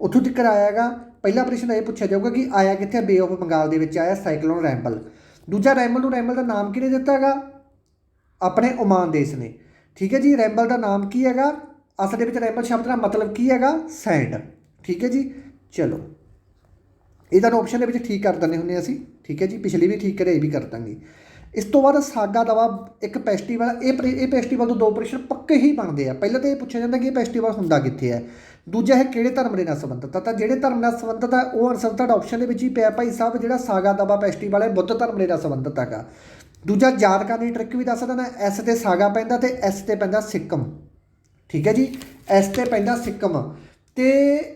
ਉੱਥੋਂ ਤੱਕ ਆਇਆਗਾ ਪਹਿਲਾ ਪ੍ਰਸ਼ਨ ਇਹ ਪੁੱਛਿਆ ਜਾਊਗਾ ਕਿ ਆਇਆ ਕਿੱਥੇ ਬੇ ਆਫ ਬੰਗਾਲ ਦੇ ਵਿੱਚ ਆਇਆ ਸਾਈਕਲੋਨ ਰੈਂਬਲ। ਦੂਜਾ ਰੈਂਬਲ ਨੂੰ, ਰੈਮਲ ਦਾ ਨਾਮ ਕਿਹਨੇ ਦਿੱਤਾ ਹੈਗਾ? ਆਪਣੇ ਓਮਾਨ ਦੇਸ਼ ਨੇ। ਠੀਕ ਹੈ ਜੀ ਰੈਂਬਲ ਦਾ ਨਾਮ ਕੀ ਹੈਗਾ? ਅਸਲ ਦੇ ਵਿੱਚ ਰੈਂਬਲ ਸ਼ਬਦ ਦਾ ਮਤਲਬ ਕੀ ਹੈਗਾ? ਸੈਂਡ। ਠੀਕ ਹੈ ਜੀ, ਚਲੋ। ਇਹਦਾ ਆਪਸ਼ਨ ਦੇ ਵਿੱਚ ਠੀਕ ਕਰ ਦਿੰਦੇ ਹੁੰਦੇ ਅਸੀਂ। ਠੀਕ ਹੈ ਜੀ, ਪਿਛਲੀ ਵੀ ਠੀਕ ਕਰੇ ਇਹ ਵੀ ਕਰ ਦਾਂਗੇ। ਇਸ ਤੋਂ ਬਾਅਦ ਸਾਗਾ ਦਵਾ ਇੱਕ ਫੈਸਟੀਵਲ ਇਹ ਪ੍ਰੇ- ਇਹ ਫੈਸਟੀਵਲ ਤੋਂ ਦੋ ਪ੍ਰਸ਼ਨ ਪੱਕੇ ਹੀ ਬਣਦੇ ਆ। ਪਹਿਲਾਂ ਤਾਂ ਇਹ ਪੁੱਛਿਆ ਜਾਂਦਾ ਕਿ ਇਹ ਫੈਸਟੀਵਲ ਹੁੰਦਾ ਕਿੱਥੇ ਹੈ? ਦੂਜਾ ਹੈ ਕਿਹੜੇ ਧਰਮ ਦੇ ਨਾਲ ਸੰਬੰਧਿਤ? ਆ ਤਾਂ ਜਿਹੜੇ ਧਰਮ ਨਾਲ ਸੰਬੰਧਿਤ ਆ, ਉਹ ਆਨਸਰ ਤੁਹਾਡਾ ਆਪਸ਼ਨ ਦੇ ਵਿੱਚ ਹੀ ਪਿਆ ਭਾਈ ਸਾਹਿਬ, ਜਿਹੜਾ ਸਾਗਾ ਦਬਾ ਫੈਸਟੀਵਲ ਹੈ ਬੁੱਧ ਧਰਮ ਦੇ ਨਾਲ ਸੰਬੰਧਿਤ ਹੈਗਾ। ਦੂਜਾ ਯਾਦ ਕਰਨ ਦੀ ਟ੍ਰਿਕ ਵੀ ਦੱਸ ਦਿੰਦਾ ਐਸ ਤੇ ਸਾਗਾ ਪੈਂਦਾ ਤੇ ਐਸ ਤੇ ਪੈਂਦਾ ਸਿੱਕਮ। ਠੀਕ ਹੈ ਜੀ? ਐਸ ਤੇ ਪੈਂਦਾ ਸਿੱਕਮ। ਤੇ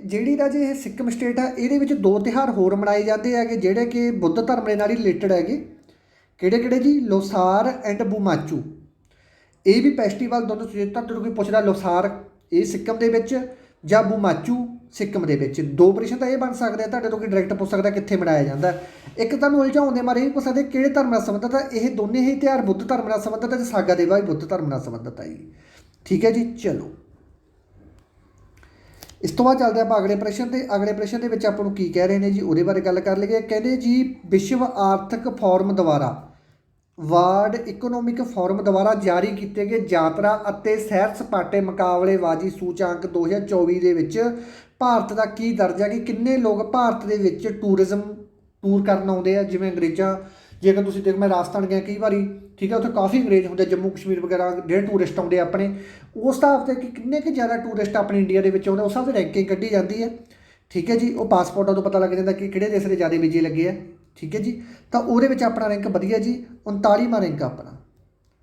ਜਿਹੜੀ ਦਾ ਜੇ ਇਹ ਸਿੱਕਮ ਸਟੇਟ ਆ, ਇਹਦੇ ਵਿੱਚ ਦੋ ਤਿਉਹਾਰ ਹੋਰ ਮਨਾਏ ਜਾਂਦੇ ਹੈਗੇ, ਜਿਹੜੇ ਕਿ ਬੁੱਧ ਧਰਮ ਦੇ ਨਾਲ ਹੀ ਰਿਲੇਟਡ ਹੈਗੇ। ਕਿਹੜੇ ਕਿਹੜੇ ਜੀ? ਲੋਸਾਰ ਐਂਡ ਬੂਮਾਚੂ। ਇਹ ਵੀ ਫੈਸਟੀਵਲ ਦੋਨੋਂ ਜੇ ਤੁਹਾਨੂੰ ਕੋਈ ਪੁੱਛਦਾ, ਲੋਸਾਰ ਇਹ ਸਿੱਕਮ ਦੇ ਵਿੱਚ ਜਾਂ ਬੂਮਾਚੂ ਸਿੱਕਮ ਦੇ ਵਿੱਚ ਦੋ ਪ੍ਰਸ਼ਨ ਤਾਂ ਇਹ ਬਣ ਸਕਦੇ ਆ, ਤੁਹਾਡੇ ਤੋਂ ਕੋਈ ਡਾਇਰੈਕਟ ਪੁੱਛ ਸਕਦਾ ਕਿੱਥੇ ਮਨਾਇਆ ਜਾਂਦਾ। ਇੱਕ ਤੁਹਾਨੂੰ ਉਲਝਾਉਣ ਦੇ ਮਾਰੇ ਇਹ ਪੁੱਛ ਸਕਦੇ ਕਿਹੜੇ ਧਰਮ ਨਾਲ ਸੰਬੰਧਿਤ ਹੈ ਇਹ ਦੋਨੇ ਹੀ ਤਿਉਹਾਰ ਬੁੱਧ ਧਰਮ ਨਾਲ ਸੰਬੰਧਿਤ ਹੈ ਤੇ ਸਾਗਾ ਦੇਵਾ ਵੀ ਬੁੱਧ ਧਰਮ ਨਾਲ ਸੰਬੰਧਿਤ ਹੈ ਜੀ। ਠੀਕ ਹੈ ਜੀ, ਚਲੋ। ਇਸ ਤੋਂ ਬਾਅਦ ਚੱਲਦੇ ਆਪਾਂ ਅਗਲੇ ਪ੍ਰਸ਼ਨ ਤੇ। ਅਗਲੇ ਪ੍ਰਸ਼ਨ ਦੇ ਵਿੱਚ ਆਪਾਂ ਨੂੰ ਕੀ ਕਹਿ ਰਹੇ ਨੇ ਜੀ, ਉਹਦੇ ਬਾਰੇ ਗੱਲ ਕਰ ਲਈਏ। ਕਹਿੰਦੇ ਜੀ, ਵਿਸ਼ਵ ਆਰਥਿਕ ਫੋਰਮ ਦੁਆਰਾ ਵਰਲਡ ਇਕਨੋਮਿਕ ਫੋਰਮ ਦੁਆਰਾ ਜਾਰੀ ਕੀਤੇ ਗਏ ਯਾਤਰਾ ਅਤੇ ਸੈਰ ਸਪਾਟੇ ਮੁਕਾਬਲੇਬਾਜ਼ੀ ਸੂਚਾਂਕ 2024 ਦੇ ਵਿੱਚ ਭਾਰਤ ਦਾ ਕੀ ਦਰਜਾ ਕਿ ਕਿੰਨੇ ਲੋਕ ਭਾਰਤ ਦੇ ਵਿੱਚ ਟੂਰਿਜ਼ਮ ਟੂਰ ਕਰਨ ਆਉਂਦੇ ਆ? ਜਿਵੇਂ ਅੰਗਰੇਜ਼ਾਂ, ਜੇਕਰ ਤੁਸੀਂ ਦੇਖ ਮੈਂ ਰਾਜਸਥਾਨ ਗਿਆ ਕਈ ਵਾਰੀ, ਠੀਕ ਹੈ, ਉੱਥੇ ਕਾਫੀ ਅੰਗਰੇਜ਼ ਹੁੰਦੇ ਜੰਮੂ, ਕਸ਼ਮੀਰ ਵਗੈਰਾ, ਜਿਹੜੇ ਟੂਰਿਸਟ ਆਉਂਦੇ ਆਪਣੇ। ਉਸ ਹਿਸਾਬ ਤੇ ਕਿ ਕਿੰਨੇ ਕੁ ਜ਼ਿਆਦਾ ਟੂਰਿਸਟ ਆਪਣੇ ਇੰਡੀਆ ਦੇ ਵਿੱਚ ਆਉਂਦੇ ਉਸ ਹਿਸਾਬ ਤੇ ਰੈਂਕਿੰਗ ਕੱਢੀ ਜਾਂਦੀ ਹੈ। ਠੀਕ ਹੈ ਜੀ, ਉਹ ਪਾਸਪੋਰਟਾਂ ਤੋਂ ਪਤਾ ਲੱਗ ਜਾਂਦਾ ਕਿ ਕਿਹੜੇ ਦੇਸ਼ ਦੇ ਜ਼ਿਆਦਾ ਵੀਜ਼ੇ ਲੱਗੇ ਆ। ਠੀਕ ਹੈ ਜੀ? ਤਾਂ ਉਹਦੇ ਵਿੱਚ ਆਪਣਾ ਰੈਂਕ ਵਧੀਆ ਜੀ 39ਵਾਂ ਰੈਂਕ ਆਪਣਾ।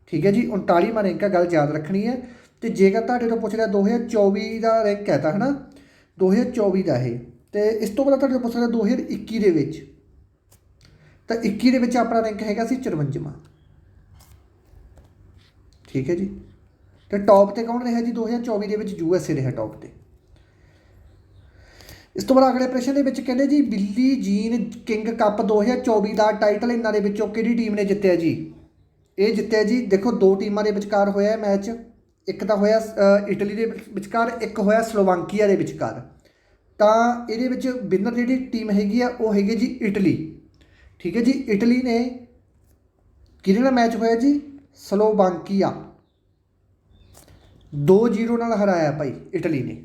ਠੀਕ ਹੈ ਜੀ? 39ਵਾਂ ਰੈਂਕ ਆ, ਗੱਲ ਯਾਦ ਰੱਖਣੀ ਹੈ। ਤੇ ਜੇਕਰ ਤੁਹਾਡੇ ਤੋਂ ਪੁੱਛ ਰਿਹਾ 2024 ਦਾ ਰੈਂਕ ਹੈ ਤਾਂ ਹਨਾ 2024 ਦਾ ਇਹ। ਤੇ ਇਸ ਤੋਂ ਪਹਿਲਾਂ ਤੁਹਾਡੇ ਤੋਂ ਪੁੱਛ ਰਿਹਾ 2021 ਦੇ ਵਿੱਚ। ਤਾਂ 21 ਦੇ ਵਿੱਚ ਆਪਣਾ ਰੈਂਕ ਹੈਗਾ ਸੀ 54ਵਾਂ ਠੀਕ ਹੈ ਜੀ? ਤੇ ਟੌਪ ਤੇ ਕੌਣ ਰਿਹਾ ਜੀ? 2024 ਦੇ ਵਿੱਚ ਯੂਐਸਏ ਰਿਹਾ ਟੌਪ ਤੇ। ਇਸ ਤੋਂ ਬਾਅਦ ਅਗਲੇ ਪ੍ਰਸ਼ਨ ਦੇ ਵਿੱਚ ਕਹਿੰਦੇ ਜੀ ਬਿੱਲੀ ਜੀਨ ਕਿੰਗ ਕੱਪ 2024 ਦਾ ਟਾਈਟਲ ਇਹਨਾਂ ਦੇ ਵਿੱਚੋਂ ਕਿਹੜੀ ਟੀਮ ਨੇ ਜਿੱਤਿਆ ਜੀ? ਇਹ ਜਿੱਤਿਆ ਜੀ ਦੇਖੋ ਦੋ ਟੀਮਾਂ ਦੇ ਵਿਚਕਾਰ ਹੋਇਆ ਮੈਚ ਇੱਕ ਤਾਂ ਹੋਇਆ ਅ, ਇਟਲੀ ਦੇ ਵਿਚਕਾਰ ਇੱਕ ਹੋਇਆ ਸਲੋਵਾਂਕੀਆ ਦੇ ਵਿਚਕਾਰ। ਤਾਂ ਇਹਦੇ ਵਿੱਚ ਵਿਨਰ ਜਿਹੜੀ ਟੀਮ ਹੈਗੀ ਆ ਉਹ ਹੈਗੀ ਜੀ ਇਟਲੀ ਠੀਕ ਹੈ ਜੀ ਇਟਲੀ ਨੇ ਕਿਹਦੇ ਨਾਲ ਮੈਚ ਹੋਇਆ ਜੀ? ਸਲੋਵਾਂਕੀਆ 2-0 ਨਾਲ ਹਰਾਇਆ ਭਾਈ ਇਟਲੀ ਨੇ।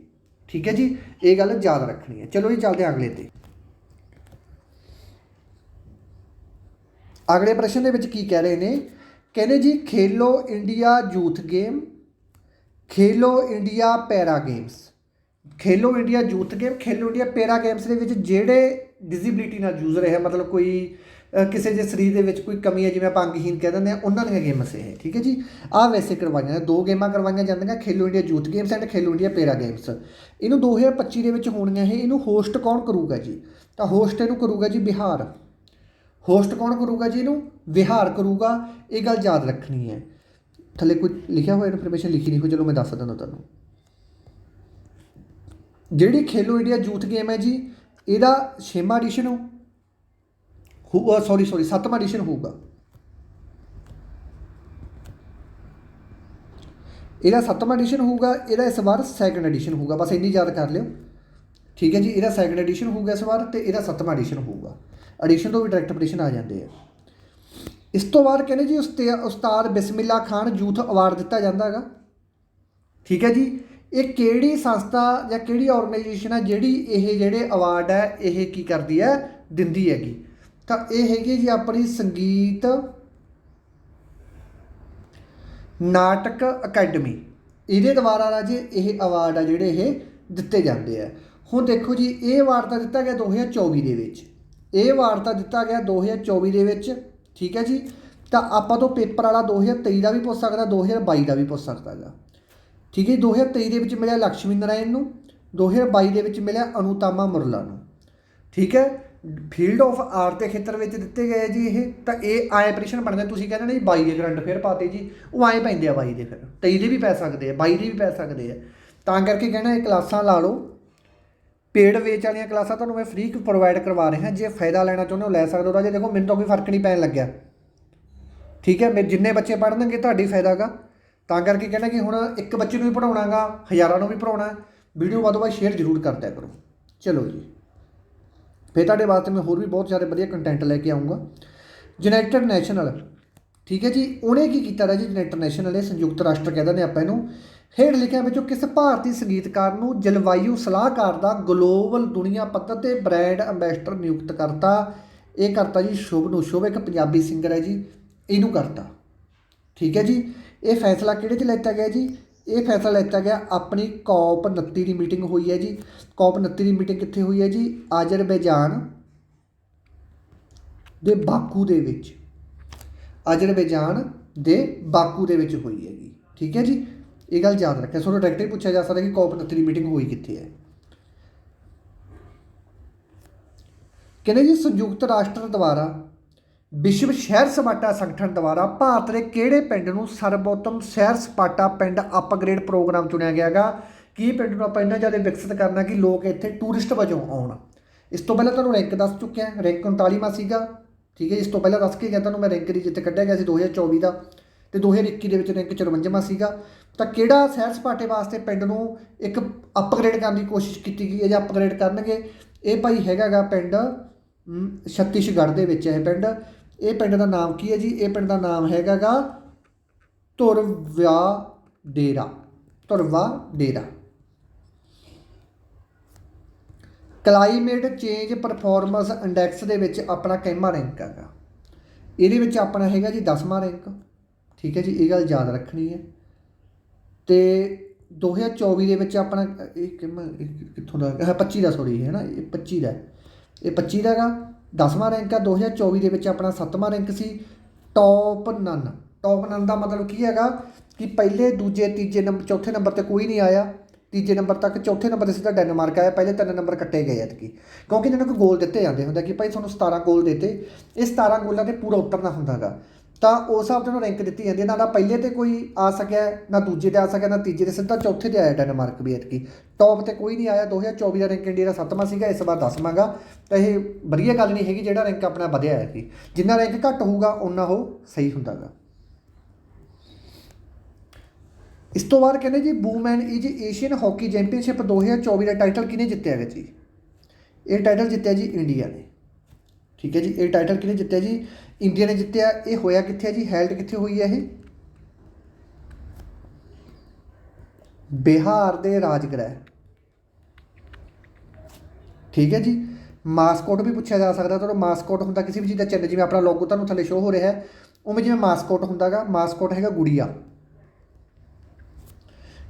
ਠੀਕ ਹੈ ਜੀ? ਇਹ ਗੱਲ ਯਾਦ ਰੱਖਣੀ ਹੈ। ਚਲੋ ਜੀ, ਚੱਲਦੇ ਹਾਂ ਅਗਲੇ ਤੇ। ਅਗਲੇ ਪ੍ਰਸ਼ਨ ਦੇ ਵਿੱਚ ਕੀ ਕਹਿ ਰਹੇ ਨੇ? ਕਹਿੰਦੇ ਜੀ, Khelo India youth game, Khelo India para games. Khelo India youth game, Khelo India para games ਦੇ ਵਿੱਚ ਜਿਹੜੇ ਡਿਸੇਬਿਲਿਟੀ ਨਾਲ ਯੂਜ਼ਰ ਹੈ ਮਤਲਬ ਕੋਈ ਕਿਸੇ ਦੇ ਸਰੀਰ ਦੇ ਵਿੱਚ ਕੋਈ ਕਮੀ ਹੈ, ਜਿਵੇਂ ਆਪਾਂ ਅੰਗਹੀਨ ਕਹਿ ਦਿੰਦੇ ਆ ਉਹਨਾਂ ਦੀਆਂ ਗੇਮਸ ਇਹ, ਠੀਕ ਹੈ ਜੀ? ਆਹ ਵੈਸੇ ਕਰਵਾਈਆਂ ਨੇ ਦੋ ਗੇਮਾਂ ਕਰਵਾਈਆਂ ਜਾਂਦੀਆਂ, Khelo India youth games and Khelo India para games. ਇਹਨੂੰ 2025 ਦੇ ਵਿੱਚ ਹੋਣੀਆਂ ਇਹ, ਇਹਨੂੰ ਹੋਸਟ ਕੌਣ ਕਰੂਗਾ ਜੀ? ਤਾਂ ਹੋਸਟ ਇਹਨੂੰ ਕਰੂਗਾ ਜੀ ਬਿਹਾਰ। ਹੋਸਟ ਕੌਣ ਕਰੂਗਾ ਜੀ ਇਹਨੂੰ? ਵਿਹਾਰ ਕਰੂਗਾ, ਇਹ ਗੱਲ ਯਾਦ ਰੱਖਣੀ ਹੈ। ਥੱਲੇ ਕੋਈ ਲਿਖਿਆ ਹੋਇਆ ਇਨਫੋਰਮੇਸ਼ਨ ਲਿਖੀ ਨਹੀਂ ਹੋ ਚਲੋ ਮੈਂ ਦੱਸ ਦਿੰਦਾ ਤੁਹਾਨੂੰ। ਜਿਹੜੀ ਖੇਲੋ ਇੰਡੀਆ ਯੂਥ ਗੇਮ ਹੈ ਜੀ, ਇਹਦਾ ਛੇਵਾਂ ਐਡੀਸ਼ਨ ਹੋ ਹੋ ਸੌਰੀ ਸੌਰੀ ਸੱਤਵਾਂ ਐਡੀਸ਼ਨ ਹੋਊਗਾ ਇਹਦਾ ਸੱਤਵਾਂ ਐਡੀਸ਼ਨ ਹੋਊਗਾ ਇਹਦਾ ਇਸ ਵਾਰ ਸੈਕੰਡ ਐਡੀਸ਼ਨ ਹੋਊਗਾ। ਬਸ ਇੰਨੀ ਯਾਦ ਕਰ ਲਿਓ। ਠੀਕ ਹੈ ਜੀ, ਇਹਦਾ ਸੈਕੰਡ ਐਡੀਸ਼ਨ ਹੋਊਗਾ ਇਸ ਵਾਰ ਤੇ ਇਹਦਾ ਸੱਤਵਾਂ ਐਡੀਸ਼ਨ ਹੋਊਗਾ। ਐਡੀਸ਼ਨ ਤੋਂ ਵੀ ਡਾਇਰੈਕਟ ਐਡੀਸ਼ਨ ਆ ਜਾਂਦੇ ਆ। ਇਸ ਤੋਂ ਬਾਅਦ ਕਹਿੰਦੇ ਜੀ ਉਸਤਾਦ ਬਿਸਮਿਲ੍ਲਾ ਖਾਨ ਯੂਥ ਅਵਾਰਡ ਦਿੱਤਾ ਜਾਂਦਾ ਹੈਗਾ। ਠੀਕ ਹੈ ਜੀ, ਇਹ ਕਿਹੜੀ ਸੰਸਥਾ ਜਾਂ ਕਿਹੜੀ ਆਰਗੇਨਾਈਜੇਸ਼ਨ ਹੈ ਜਿਹੜੀ ਇਹ ਜਿਹੜੇ ਅਵਾਰਡ ਹੈ ਇਹ ਕੀ ਕਰਦੀ ਹੈ? ਦਿੰਦੀ ਹੈਗੀ। ਤਾਂ ਇਹ ਹੈਗੀ ਜੀ ਆਪਣੀ ਸੰਗੀਤ ਨਾਟਕ ਅਕੈਡਮੀ। ਇਹਦੇ ਦੁਆਰਾ ਰਾਜੇ ਇਹ ਅਵਾਰਡ ਆ ਜਿਹੜੇ ਇਹ ਦਿੱਤੇ ਜਾਂਦੇ ਆ। ਹੁਣ ਦੇਖੋ ਜੀ ਇਹ ਅਵਾਰਡ ਤਾਂ ਦਿੱਤਾ ਗਿਆ 2024 ਦੇ ਵਿੱਚ। ਇਹ ਅਵਾਰਡ ਤਾਂ ਦਿੱਤਾ ਗਿਆ 2024 ਦੇ ਵਿੱਚ ਠੀਕ ਹੈ ਜੀ? ਤਾਂ ਆਪਾਂ ਤੋਂ ਪੇਪਰ ਵਾਲਾ 2023 ਦਾ ਵੀ ਪੁੱਛ ਸਕਦਾ 2022 ਦਾ ਵੀ ਪੁੱਛ ਸਕਦਾ ਹੈਗਾ। ਠੀਕ ਹੈ ਜੀ, 2023 ਦੇ ਵਿੱਚ ਮਿਲਿਆ ਲక్ష్ਮੀ ਨਾਰਾਇਣ ਨੂੰ 2022 ਦੇ ਵਿੱਚ ਮਿਲਿਆ ਅਨੁਤਾਮਾ ਮੁਰਲਾ ਨੂੰ। ਠੀਕ ਹੈ? ਫੀਲਡ ਆਫ ਆਰਟ ਦੇ ਖੇਤਰ ਵਿੱਚ ਦਿੱਤੇ ਗਏ ਜੀ ਇਹ, ਤਾਂ ਇਹ ਆਏ ਪ੍ਰਸ਼ਨ ਬਣਦੇ, ਤੁਸੀਂ ਕਹਿੰਦੇ ਨੇ ਜੀ 22 ਦੇ ਕਰੰਟ ਫੇਰ ਪਾਤੇ ਜੀ, ਉਹ ਆਏ ਪੈਂਦੇ ਆ 22 ਦੇ ਫਿਰ 23 ਦੇ ਵੀ ਪੈ ਸਕਦੇ ਆ 22 ਦੇ ਵੀ ਪੈ ਸਕਦੇ ਆ। ਤਾਂ ਕਰਕੇ ਕਹਿਣਾ ਇਹ ਕਲਾਸਾਂ ਲਾ ਲਓ। ਪੇਡ ਵੇਚ ਵਾਲੀਆਂ ਕਲਾਸਾਂ ਤੁਹਾਨੂੰ ਮੈਂ ਫ੍ਰੀ ਪ੍ਰੋਵਾਈਡ ਕਰਵਾ ਰਿਹਾ, ਜੇ ਫਾਇਦਾ ਲੈਣਾ ਚਾਹੁੰਦੇ ਹੋ ਲੈ ਸਕਦੇ ਹੋ ਰਾਜੇ ਦੇਖੋ ਮੈਨੂੰ ਤਾਂ ਕੋਈ ਫ਼ਰਕ ਨਹੀਂ ਪੈਣ ਲੱਗਿਆ। ਠੀਕ ਹੈ, ਮੇਰੇ ਜਿੰਨੇ ਬੱਚੇ ਪੜ੍ਹਨਗੇ, ਤੁਹਾਡੀ ਫਾਇਦਾਗਾ। ਤਾਂ ਕਰਕੇ ਕਹਿਣਾ ਕਿ ਹੁਣ ਇੱਕ ਬੱਚੇ ਨੂੰ ਵੀ ਪੜਾਉਣਾਗਾ ਹਜ਼ਾਰਾਂ ਨੂੰ ਵੀ ਪੜਾਉਣਾ ਵੀਡੀਓ ਵੱਧ ਤੋਂ ਵੱਧ ਸ਼ੇਅਰ ਜ਼ਰੂਰ ਕਰ ਦਿਆ ਕਰੋ। ਚਲੋ ਜੀ। ਫਿਰ ਤੁਹਾਡੇ ਵਾਸਤੇ ਮੈਂ ਹੋਰ ਵੀ ਬਹੁਤ ਸਾਰੇ ਵਧੀਆ ਕੰਟੈਂਟ ਲੈ ਕੇ ਆਉਂਗਾ ਯੂਨਾਈਟਿਡ ਨੈਸ਼ਨਲ ਠੀਕ ਹੈ ਜੀ? ਉਹਨੇ ਕੀ ਕੀਤਾ ਰਾਜੀ ਯੂਨਾਈਟਿਡ ਨੈਸ਼ਨਲ ਇਹ ਸੰਯੁਕਤ ਰਾਸ਼ਟਰ ਕਹਿੰਦੇ ਨੇ ਆਪਾਂ ਇਹਨੂੰ। ਹੇਠ ਲਿਖਿਆ ਵਿੱਚੋਂ, ਕਿਸ ਭਾਰਤੀ ਸੰਗੀਤਕਾਰ ਨੂੰ ਜਲਵਾਯੂ ਸਲਾਹਕਾਰ ਦਾ ਗਲੋਬਲ ਦੁਨੀਆ ਪੱਧਰ ਤੇ ਬ੍ਰਾਂਡ ਅੰਬੈਸਡਰ ਨਿਯੁਕਤ ਕਰਤਾ? ਇਹ ਕਰਤਾ ਜੀ ਸ਼ੁਭ ਨੂੰ ਸ਼ੁਭ, ਇੱਕ ਪੰਜਾਬੀ ਸਿੰਗਰ ਹੈ ਜੀ। ਇਹਨੂੰ ਕਰਤਾ। ਠੀਕ ਹੈ ਜੀ? ਇਹ ਫੈਸਲਾ ਕਿਹੜੇ 'ਚ ਲੈਤਾ ਗਿਆ ਜੀ? ਇਹ ਫੈਸਲਾ ਲਿੱਤਾ ਗਿਆ, ਆਪਣੀ ਕੌਪ 29 ਦੀ ਮੀਟਿੰਗ ਹੋਈ ਹੈ ਜੀ। ਕੌਪ 29 ਦੀ ਮੀਟਿੰਗ ਕਿੱਥੇ ਹੋਈ ਹੈ ਜੀ? ਆਜ਼ਰਬੈਜਾਨ ਦੇ ਬਾਕੂ ਦੇ ਵਿੱਚ। ਆਜ਼ਰਬੈਜਾਨ ਦੇ ਬਾਕੂ ਦੇ ਵਿੱਚ ਹੋਈ ਹੈਗੀ ਠੀਕ ਹੈ ਜੀ? ਇਹ ਗੱਲ ਯਾਦ ਰੱਖਿਆ। ਤੁਹਾਨੂੰ ਡਾਇਰੈਕਟਰੀ ਪੁੱਛਿਆ ਜਾ ਸਕਦਾ ਕਿ ਕੌਪ 29 ਦੀ ਮੀਟਿੰਗ ਹੋਈ ਕਿੱਥੇ ਹੈ। ਕਹਿੰਦੇ ਜੀ, ਸੰਯੁਕਤ ਰਾਸ਼ਟਰ ਦੁਆਰਾ ਵਿਸ਼ਵ ਸ਼ਹਿਰ ਸਪਾਟਾ ਸੰਗਠਨ ਦੁਆਰਾ ਭਾਰਤ ਦੇ ਕਿਹੜੇ ਪਿੰਡ ਨੂੰ ਸਰਬੋਤਮ ਸੈਰ ਸਪਾਟਾ ਪਿੰਡ ਅਪਗ੍ਰੇਡ ਪ੍ਰੋਗਰਾਮ ਚੁਣਿਆ ਗਿਆ ਗਿਆਗਾ? ਕੀ ਪਿੰਡ ਨੂੰ ਆਪਾਂ ਇੰਨਾ ਜ਼ਿਆਦਾ ਵਿਕਸਿਤ ਕਰਨਾ ਕਿ ਲੋਕ ਇੱਥੇ ਟੂਰਿਸਟ ਵਜੋਂ ਆਉਣ? ਇਸ ਤੋਂ ਪਹਿਲਾਂ ਤੁਹਾਨੂੰ ਰੈਂਕ ਦੱਸ ਚੁੱਕਿਆ ਰੈਂਕ 39ਵਾਂ ਸੀਗਾ। ਠੀਕ ਹੈ ਇਸ ਤੋਂ ਪਹਿਲਾਂ ਦੱਸ ਕੇ ਗਿਆ ਤੁਹਾਨੂੰ ਮੈਂ ਰੈਂਕ ਦੀ ਜਿੱਥੇ ਕੱਢਿਆ ਗਿਆ ਸੀ 2024 ਦਾ ਤੇ 2021 ਦੇ ਵਿੱਚ ਰੈਂਕ 54ਵਾਂ ਸੀਗਾ। ਤਾਂ ਕਿਹੜਾ ਸੈਰ ਸਪਾਟੇ ਵਾਸਤੇ ਪਿੰਡ ਨੂੰ ਇੱਕ ਅਪਗ੍ਰੇਡ ਕਰਨ ਦੀ ਕੋਸ਼ਿਸ਼ ਕੀਤੀ ਗਈ ਹੈ ਜਾਂ ਅਪਗ੍ਰੇਡ ਕਰਨਗੇ? ਇਹ ਭਾਈ ਹੈਗਾਗਾ ਪਿੰਡ ਛੱਤੀਸਗੜ੍ਹ ਦੇ ਵਿੱਚ ਹੈ ਪਿੰਡ। ਇਹ ਪਿੰਡ ਦਾ ਨਾਮ ਕੀ ਹੈ ਜੀ? ਇਹ ਪਿੰਡ ਦਾ ਨਾਮ ਹੈਗਾਗਾ Dhurwa Dera. Dhurwa Dera. Climate change performance index ਦੇ ਵਿੱਚ ਆਪਣਾ ਕਿੰਮਾ ਰੈਂਕ ਹੈਗਾ। ਇਹਦੇ ਵਿੱਚ ਆਪਣਾ ਹੈਗਾ ਜੀ 10ਵਾਂ ਰੈਂਕ। ਠੀਕ ਹੈ ਜੀ, ਇਹ ਗੱਲ ਯਾਦ ਰੱਖਣੀ ਹੈ। ਤੇ 2024 ਦੇ ਵਿੱਚ ਆਪਣਾ ਇਹ ਕਿੰਨਾ ਕਿੱਥੋਂ ਦਾ? ਹੈ 25 ਦਾ ਸੌਰੀ ਹੈ ਨਾ, ਇਹ 25 ਦਾ। ਇਹ 25 ਦਾ ਹੈਗਾ। 10ਵਾਂ ਰੈਂਕ ਆ 2024 ਦੇ ਵਿੱਚ ਆਪਣਾ 7ਵਾਂ ਰੈਂਕ ਸੀ ਟੌਪ ਨਨ ਟੌਪ ਨਨ ਦਾ ਮਤਲਬ ਕੀ ਹੈਗਾ ਕਿ ਪਹਿਲੇ, ਦੂਜੇ, ਤੀਜੇ ਨੰਬਰ ਚੌਥੇ ਨੰਬਰ ਤੇ ਕੋਈ ਨਹੀਂ ਆਇਆ। ਤੀਜੇ ਨੰਬਰ ਤੱਕ ਚੌਥੇ ਨੰਬਰ ਤੇ ਸਿੱਧਾ ਡੈਨਮਾਰਕ ਆਇਆ। ਪਹਿਲੇ ਤਿੰਨ ਨੰਬਰ ਕੱਟੇ ਗਏ ਐਤਕੀ। ਕਿਉਂਕਿ ਇਹਨਾਂ ਨੂੰ ਕੋਈ ਗੋਲ ਦਿੱਤੇ ਜਾਂਦੇ ਹੁੰਦੇ ਕਿ ਭਾਈ ਤੁਹਾਨੂੰ 17 ਗੋਲ ਦਿੱਤੇ। ਇਹ 17 ਗੋਲਾਂ ਤੇ ਪੂਰਾ ਉਤਰਨਾ ਹੁੰਦਾਗਾ ਤਾਂ ਉਸ ਹਿਸਾਬ 'ਤੇ ਉਹਨੂੰ ਰੈਂਕ ਦਿੱਤੀ ਜਾਂਦੀ ਹੈ। ਨਾ ਤਾਂ ਪਹਿਲੇ ਤੇ ਕੋਈ ਆ ਸਕਿਆ, ਨਾ ਦੂਜੇ ਤੇ ਆ ਸਕਿਆ, ਨਾ ਤੀਜੇ ਤੇ, ਸਿੱਧਾ ਚੌਥੇ ਤੇ ਆਇਆ ਡੈਨਮਾਰਕ ਵੀ ਐਤਕੀ। ਟੌਪ ਤੇ ਕੋਈ ਨਹੀਂ ਆਇਆ। 2024 ਦਾ ਰੈਂਕ ਇੰਡੀਆ ਦਾ ਸੱਤਵਾਂ ਸੀਗਾ, ਇਸ ਵਾਰ 10ਵਾਂ ਤਾਂ ਇਹ ਵਧੀਆ ਗੱਲ ਨਹੀਂ ਹੈਗੀ ਜਿਹੜਾ ਰੈਂਕ ਆਪਣਾ ਵਧਿਆ ਹੈ ਕਿ ਜਿੰਨਾ ਰੈਂਕ ਘੱਟ ਹੋਊਗਾ ਉਨਾ ਉਹ ਸਹੀ ਹੁੰਦਾਗਾ। ਇਸ ਤੋਂ ਬਾਅਦ ਕਹਿੰਦੇ ਜੀ woman is Asian hockey championship 2024 ਦਾ ਟਾਈਟਲ ਕਿਹਨੇ ਜਿੱਤਿਆ ਹੈ ਜੀ? ਇਹ ਟਾਈਟਲ ਜਿੱਤਿਆ ਜੀ ਇੰਡੀਆ ਨੇ। ਠੀਕ ਹੈ ਜੀ, ਇਹ ਟਾਈਟਲ ਕਿਹਨੇ ਜਿੱਤਿਆ ਜੀ? ਇੰਡੀਆ ਨੇ ਜਿੱਤਿਆ, ਇਹ ਹੋਇਆ ਕਿੱਥੇ ਹੈ ਜੀ? ਹੈਲਡ ਕਿੱਥੇ ਹੋਈ ਹੈ ਇਹ? ਬਿਹਾਰ ਦੇ ਰਾਜਗ੍ਰਹਿ। ਠੀਕ ਹੈ ਜੀ? ਮਾਸਕੋਟ ਵੀ ਪੁੱਛਿਆ ਜਾ ਸਕਦਾ ਤੁਹਾਨੂੰ ਮਾਸਕੋਟ ਹੁੰਦਾ ਕਿਸੇ ਵੀ ਚੀਜ਼ ਦਾ ਚਿੰਨ੍ਹ, ਜਿਵੇਂ ਆਪਣਾ ਲੋਗੋ ਤੁਹਾਨੂੰ ਥੱਲੇ ਸ਼ੋ ਹੋ ਰਿਹਾ ਹੈ, ਉਵੇਂ ਜਿਵੇਂ ਮਾਸਕੋਟ ਹੁੰਦਾਗਾ, ਮਾਸਕੋਟ ਹੈਗਾ ਗੁੜੀਆ।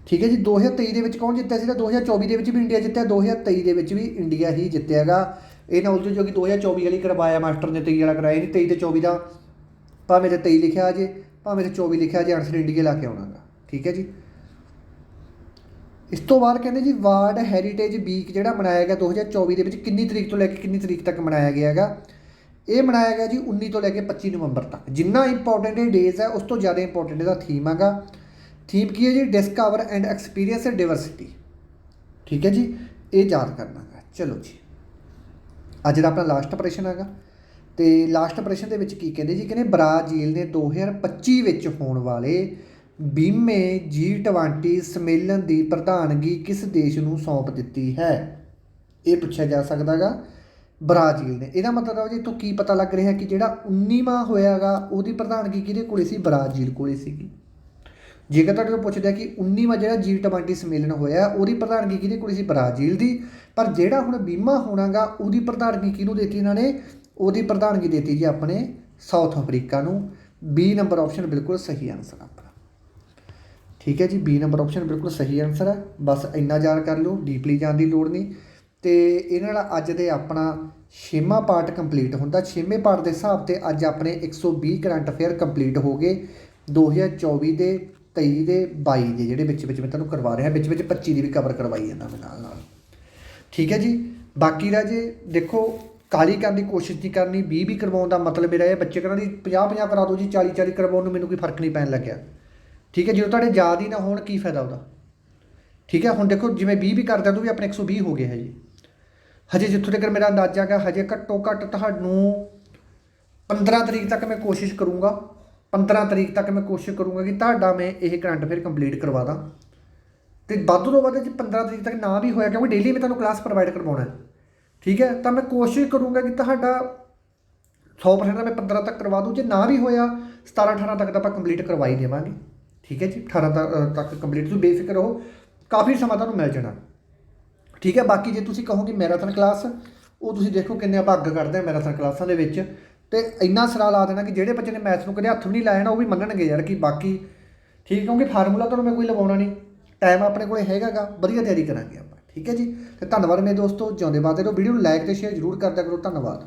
ਠੀਕ ਹੈ ਜੀ 2023 ਦੇ ਵਿੱਚ ਕੌਣ ਜਿੱਤਿਆ ਸੀ ਸੀਗਾ 2024 ਦੇ ਵਿੱਚ ਵੀ ਇੰਡੀਆ ਜਿੱਤਿਆ 2023 ਦੇ ਵਿੱਚ ਵੀ ਇੰਡੀਆ ਹੀ ਜਿੱਤਿਆਗਾ। ਇਹ ਨਾ ਉਲਝੋ ਜੋ ਕਿ 2024 ਵਾਲੀ ਕਰਵਾਇਆ ਮਾਸਟਰ ਨੇ 23 ਵਾਲਾ ਕਰਾਇਆ ਨਹੀਂ 23 ਤੇ 24 ਦਾ। ਭਾਵੇਂ ਤੇ 23 ਲਿਖਿਆ ਜੇ, ਭਾਵੇਂ ਤੇ 24 ਲਿਖਿਆ ਜੇ ਆਨਸਰ ਇੰਡੀਆ ਲਾ ਕੇ ਆਉਣਾਗਾ ਠੀਕ ਹੈ ਜੀ? ਇਸ ਤੋਂ ਬਾਅਦ ਕਹਿੰਦੇ ਜੀ ਵਰਲਡ ਹੈਰੀਟੇਜ ਵੀਕ ਜਿਹੜਾ ਮਨਾਇਆ ਗਿਆ 2024 ਦੇ ਵਿੱਚ, ਕਿੰਨੀ ਤਰੀਕ ਤੋਂ ਲੈ ਕੇ ਕਿੰਨੀ ਤਰੀਕ ਤੱਕ ਮਨਾਇਆ ਗਿਆ ਹੈਗਾ? ਇਹ ਮਨਾਇਆ ਗਿਆ ਜੀ 19 ਤੋਂ ਲੈ ਕੇ 25 ਨਵੰਬਰ ਤੱਕ। ਜਿੰਨਾ ਇੰਪੋਰਟੈਂਟ ਇਹ ਡੇਜ਼ ਹੈ, ਉਸ ਤੋਂ ਜ਼ਿਆਦਾ ਇੰਪੋਰਟੈਂਟ ਇਹਦਾ ਥੀਮ ਹੈਗਾ। ਥੀਮ ਕੀ ਹੈ ਜੀ? ਡਿਸਕਵਰ ਐਂਡ ਐਕਸਪੀਰੀਅੰਸ ਡਿਵਰਸਿਟੀ ਠੀਕ ਹੈ ਜੀ? ਇਹ ਯਾਦ ਕਰਨਾ ਹੈ ਚਲੋ ਜੀ। ਅੱਜ ਦਾ ਆਪਣਾ ਲਾਸਟ ਪ੍ਰਸ਼ਨ ਹੈਗਾ। ਤੇ ਲਾਸਟ ਪ੍ਰਸ਼ਨ ਦੇ ਵਿੱਚ ਕੀ ਕਹਿੰਦੇ ਜੀ? ਕਹਿੰਦੇ ਬ੍ਰਾਜ਼ੀਲ ਨੇ 2025 ਵਿੱਚ ਹੋਣ ਵਾਲੇ ਬੀਮੇ G20 ਸੰਮੇਲਨ ਦੀ ਪ੍ਰਧਾਨਗੀ ਕਿਸ ਦੇਸ਼ ਨੂੰ ਸੌਂਪ ਦਿੱਤੀ ਹੈ? ਇਹ ਪੁੱਛਿਆ ਜਾ ਸਕਦਾਗਾ ਬ੍ਰਾਜ਼ੀਲ ਨੇ। ਇਹਦਾ ਮਤਲਬ ਹੈ ਜੀ ਤੋਂ ਕੀ ਪਤਾ ਲੱਗ ਰਿਹਾ ਕਿ ਜਿਹੜਾ 19ਵਾਂ ਹੋਇਆਗਾ ਉਹਦੀ ਪ੍ਰਧਾਨਗੀ ਕਿਹਦੇ ਕੋਲੇ ਸੀ? ਬ੍ਰਾਜ਼ੀਲ ਕੋਲੇ ਸੀਗੀ। ਜੇਕਰ ਤੁਹਾਡੇ ਤੋਂ ਪੁੱਛਦਾ ਕਿ 19ਵਾਂ ਜਿਹੜਾ G20 ਸੰਮੇਲਨ ਹੋਇਆ, ਉਹਦੀ ਪ੍ਰਧਾਨਗੀ ਕਿਹਦੇ ਕੋਲ ਸੀ? ਬ੍ਰਾਜ਼ੀਲ ਦੀ। ਪਰ ਜਿਹੜਾ ਹੁਣ ਬੀਮਾ ਹੋਣਾਗਾ, ਉਹਦੀ ਪ੍ਰਧਾਨਗੀ ਕਿਹਨੂੰ ਦੇਤੀ ਇਹਨਾਂ ਨੇ? ਉਹਦੀ ਪ੍ਰਧਾਨਗੀ ਦੇਤੀ ਜੀ ਆਪਣੇ ਸਾਊਥ ਅਫਰੀਕਾ ਨੂੰ। ਬੀ ਨੰਬਰ ਆਪਸ਼ਨ ਬਿਲਕੁਲ ਸਹੀ ਆਨਸਰ ਆਪਣਾ। ਠੀਕ ਹੈ ਜੀ ਬੀ ਨੰਬਰ ਆਪਸ਼ਨ ਬਿਲਕੁਲ ਸਹੀ ਆਨਸਰ ਹੈ ਬਸ ਇੰਨਾ ਜਾਣ ਕਰ ਲਓ ਡੀਪਲੀ ਜਾਣ ਦੀ ਲੋੜ ਨਹੀਂ। ਤੇ ਇਹਨਾਂ ਨਾਲ ਅੱਜ ਦੇ ਆਪਣਾ ਛੇਵਾਂ ਪਾਰਟ ਕੰਪਲੀਟ ਹੁੰਦਾ। ਛੇਵੇਂ ਪਾਰਟ ਦੇ ਹਿਸਾਬ ਤੇ ਅੱਜ ਆਪਣੇ 120 ਕਰੰਟ ਅਫੇਅਰ ਕੰਪਲੀਟ ਹੋ ਗਏ। 2024 ਦੇ 23 ਦੇ 22 ਦੇ, ਜਿਹੜੇ ਵਿੱਚ ਵਿੱਚ ਮੈਂ ਤੁਹਾਨੂੰ ਕਰਵਾ ਰਿਹਾ, ਵਿੱਚ ਵਿੱਚ 25 ਦੀ ਵੀ ਕਵਰ ਕਰਵਾਈ ਜਾਂਦਾ ਮੈਂ ਨਾਲ ਨਾਲ ਠੀਕ ਹੈ ਜੀ? ਬਾਕੀ ਰਾਜੇ ਦੇਖੋ, ਕਾਲੀ ਕਰਨ ਦੀ ਕੋਸ਼ਿਸ਼ ਨਹੀਂ ਕਰਨੀ 20 ਵੀ ਕਰਵਾਉਣ ਦਾ ਮਤਲਬ ਮੇਰਾ ਇਹ ਬੱਚੇ ਕਹਿੰਦੇ 50 50 ਕਰਾ ਦਿਓ ਜੀ 40 40 ਕਰਵਾਉਣ ਨੂੰ ਮੈਨੂੰ ਕੋਈ ਫ਼ਰਕ ਨਹੀਂ ਪੈਣ ਲੱਗਿਆ। ਠੀਕ ਹੈ, ਜਦੋਂ ਤੁਹਾਡੇ ਯਾਦ ਹੀ ਨਾ ਹੋਣ, ਕੀ ਫਾਇਦਾ ਉਹਦਾ? ਠੀਕ ਹੈ, ਹੁਣ ਦੇਖੋ, ਜਿਵੇਂ 20 ਵੀ ਕਰਦਾ ਤੂੰ ਵੀ ਆਪਣੇ 120 ਹੋ ਗਏ ਹੈ ਜੀ। ਹਜੇ ਜਿੱਥੋਂ ਤੱਕ ਮੇਰਾ ਅੰਦਾਜ਼ਾ ਹੈਗਾ, ਹਜੇ ਘੱਟੋ ਘੱਟ ਤੁਹਾਨੂੰ 15 ਤਰੀਕ ਤੱਕ ਮੈਂ ਕੋਸ਼ਿਸ਼ ਕਰੂੰਗਾ 15 ਤਰੀਕ ਤੱਕ ਮੈਂ ਕੋਸ਼ਿਸ਼ ਕਰੂੰਗਾ ਕਿ ਤੁਹਾਡਾ ਮੈਂ ਇਹ ਕਰੰਟ ਫਿਰ ਕੰਪਲੀਟ ਕਰਵਾ ਦਾਂ। ਤੇ ਵੱਧ ਤੋਂ ਵੱਧ ਜੇ 15 ਤਰੀਕ ਤੱਕ ਨਾ ਵੀ ਹੋਇਆ, ਕਿਉਂਕਿ ਡੇਲੀ ਮੈਂ ਤੁਹਾਨੂੰ ਕਲਾਸ ਪ੍ਰੋਵਾਈਡ ਕਰਵਾਉਣਾ ਠੀਕ ਹੈ? ਤਾਂ ਮੈਂ ਕੋਸ਼ਿਸ਼ ਕਰੂੰਗਾ ਕਿ ਤੁਹਾਡਾ 100% ਦਾ ਮੈਂ 15 ਤੱਕ ਕਰਵਾ ਦੂੰ। ਜੇ ਨਾ ਵੀ ਹੋਇਆ 17 18 ਤੱਕ ਤਾਂ ਆਪਾਂ ਕੰਪਲੀਟ ਕਰਵਾ ਹੀ ਦੇਵਾਂਗੇ। ਠੀਕ ਹੈ ਜੀ? 18 ਤੱਕ- ਤੱਕ ਕੰਪਲੀਟ ਤੁਸੀਂ ਬੇਫਿਕਰ ਰਹੋ। ਕਾਫੀ ਸਮਾਂ ਤੁਹਾਨੂੰ ਮਿਲ ਜਾਣਾ। ਠੀਕ ਹੈ? ਬਾਕੀ ਜੇ ਤੁਸੀਂ ਕਹੋਗੇ ਕਿ ਮੈਰਾਥਨ ਕਲਾਸ ਉਹ ਤੁਸੀਂ ਦੇਖੋ ਕਿੰਨੇ ਆਪਾਂ ਅੱਗ ਕੱਢਦੇ ਆ ਮੈਰਾਥਨ ਕਲਾਸਾਂ ਦੇ ਵਿੱਚ। ਤੇ ਇੰਨਾ ਸਰਾ ਲਾ ਦੇਣਾ ਕਿ ਜਿਹੜੇ ਬੱਚੇ ਨੇ ਮੈਥ ਨੂੰ ਕਦੇ ਹੱਥ ਵੀ ਨਹੀਂ ਲਾਇਆ ਨਾ, ਉਹ ਵੀ ਮੰਨਣਗੇ ਯਾਰ ਕਿ ਬਾਕੀ ਠੀਕ ਕਿਉਂਕਿ ਫਾਰਮੂਲਾ ਤੁਹਾਨੂੰ ਮੈਂ ਕੋਈ ਲਵਾਉਣਾ ਨਹੀਂ। ਟਾਈਮ ਆਪਣੇ ਕੋਲੇ ਹੈਗਾਗਾ, ਵਧੀਆ ਤਿਆਰੀ ਕਰਾਂਗੇ ਆਪਾਂ। ਠੀਕ ਹੈ ਜੀ? ਤੇ ਧੰਨਵਾਦ ਮੇਰੇ ਦੋਸਤੋ, ਜਿਉਂਦੇ ਬਾਦੇ ਰਹੋ। ਵੀਡੀਓ ਨੂੰ ਲਾਈਕ ਤੇ ਸ਼ੇਅਰ ਜ਼ਰੂਰ ਕਰਦਿਆ ਕਰੋ। ਧੰਨਵਾਦ।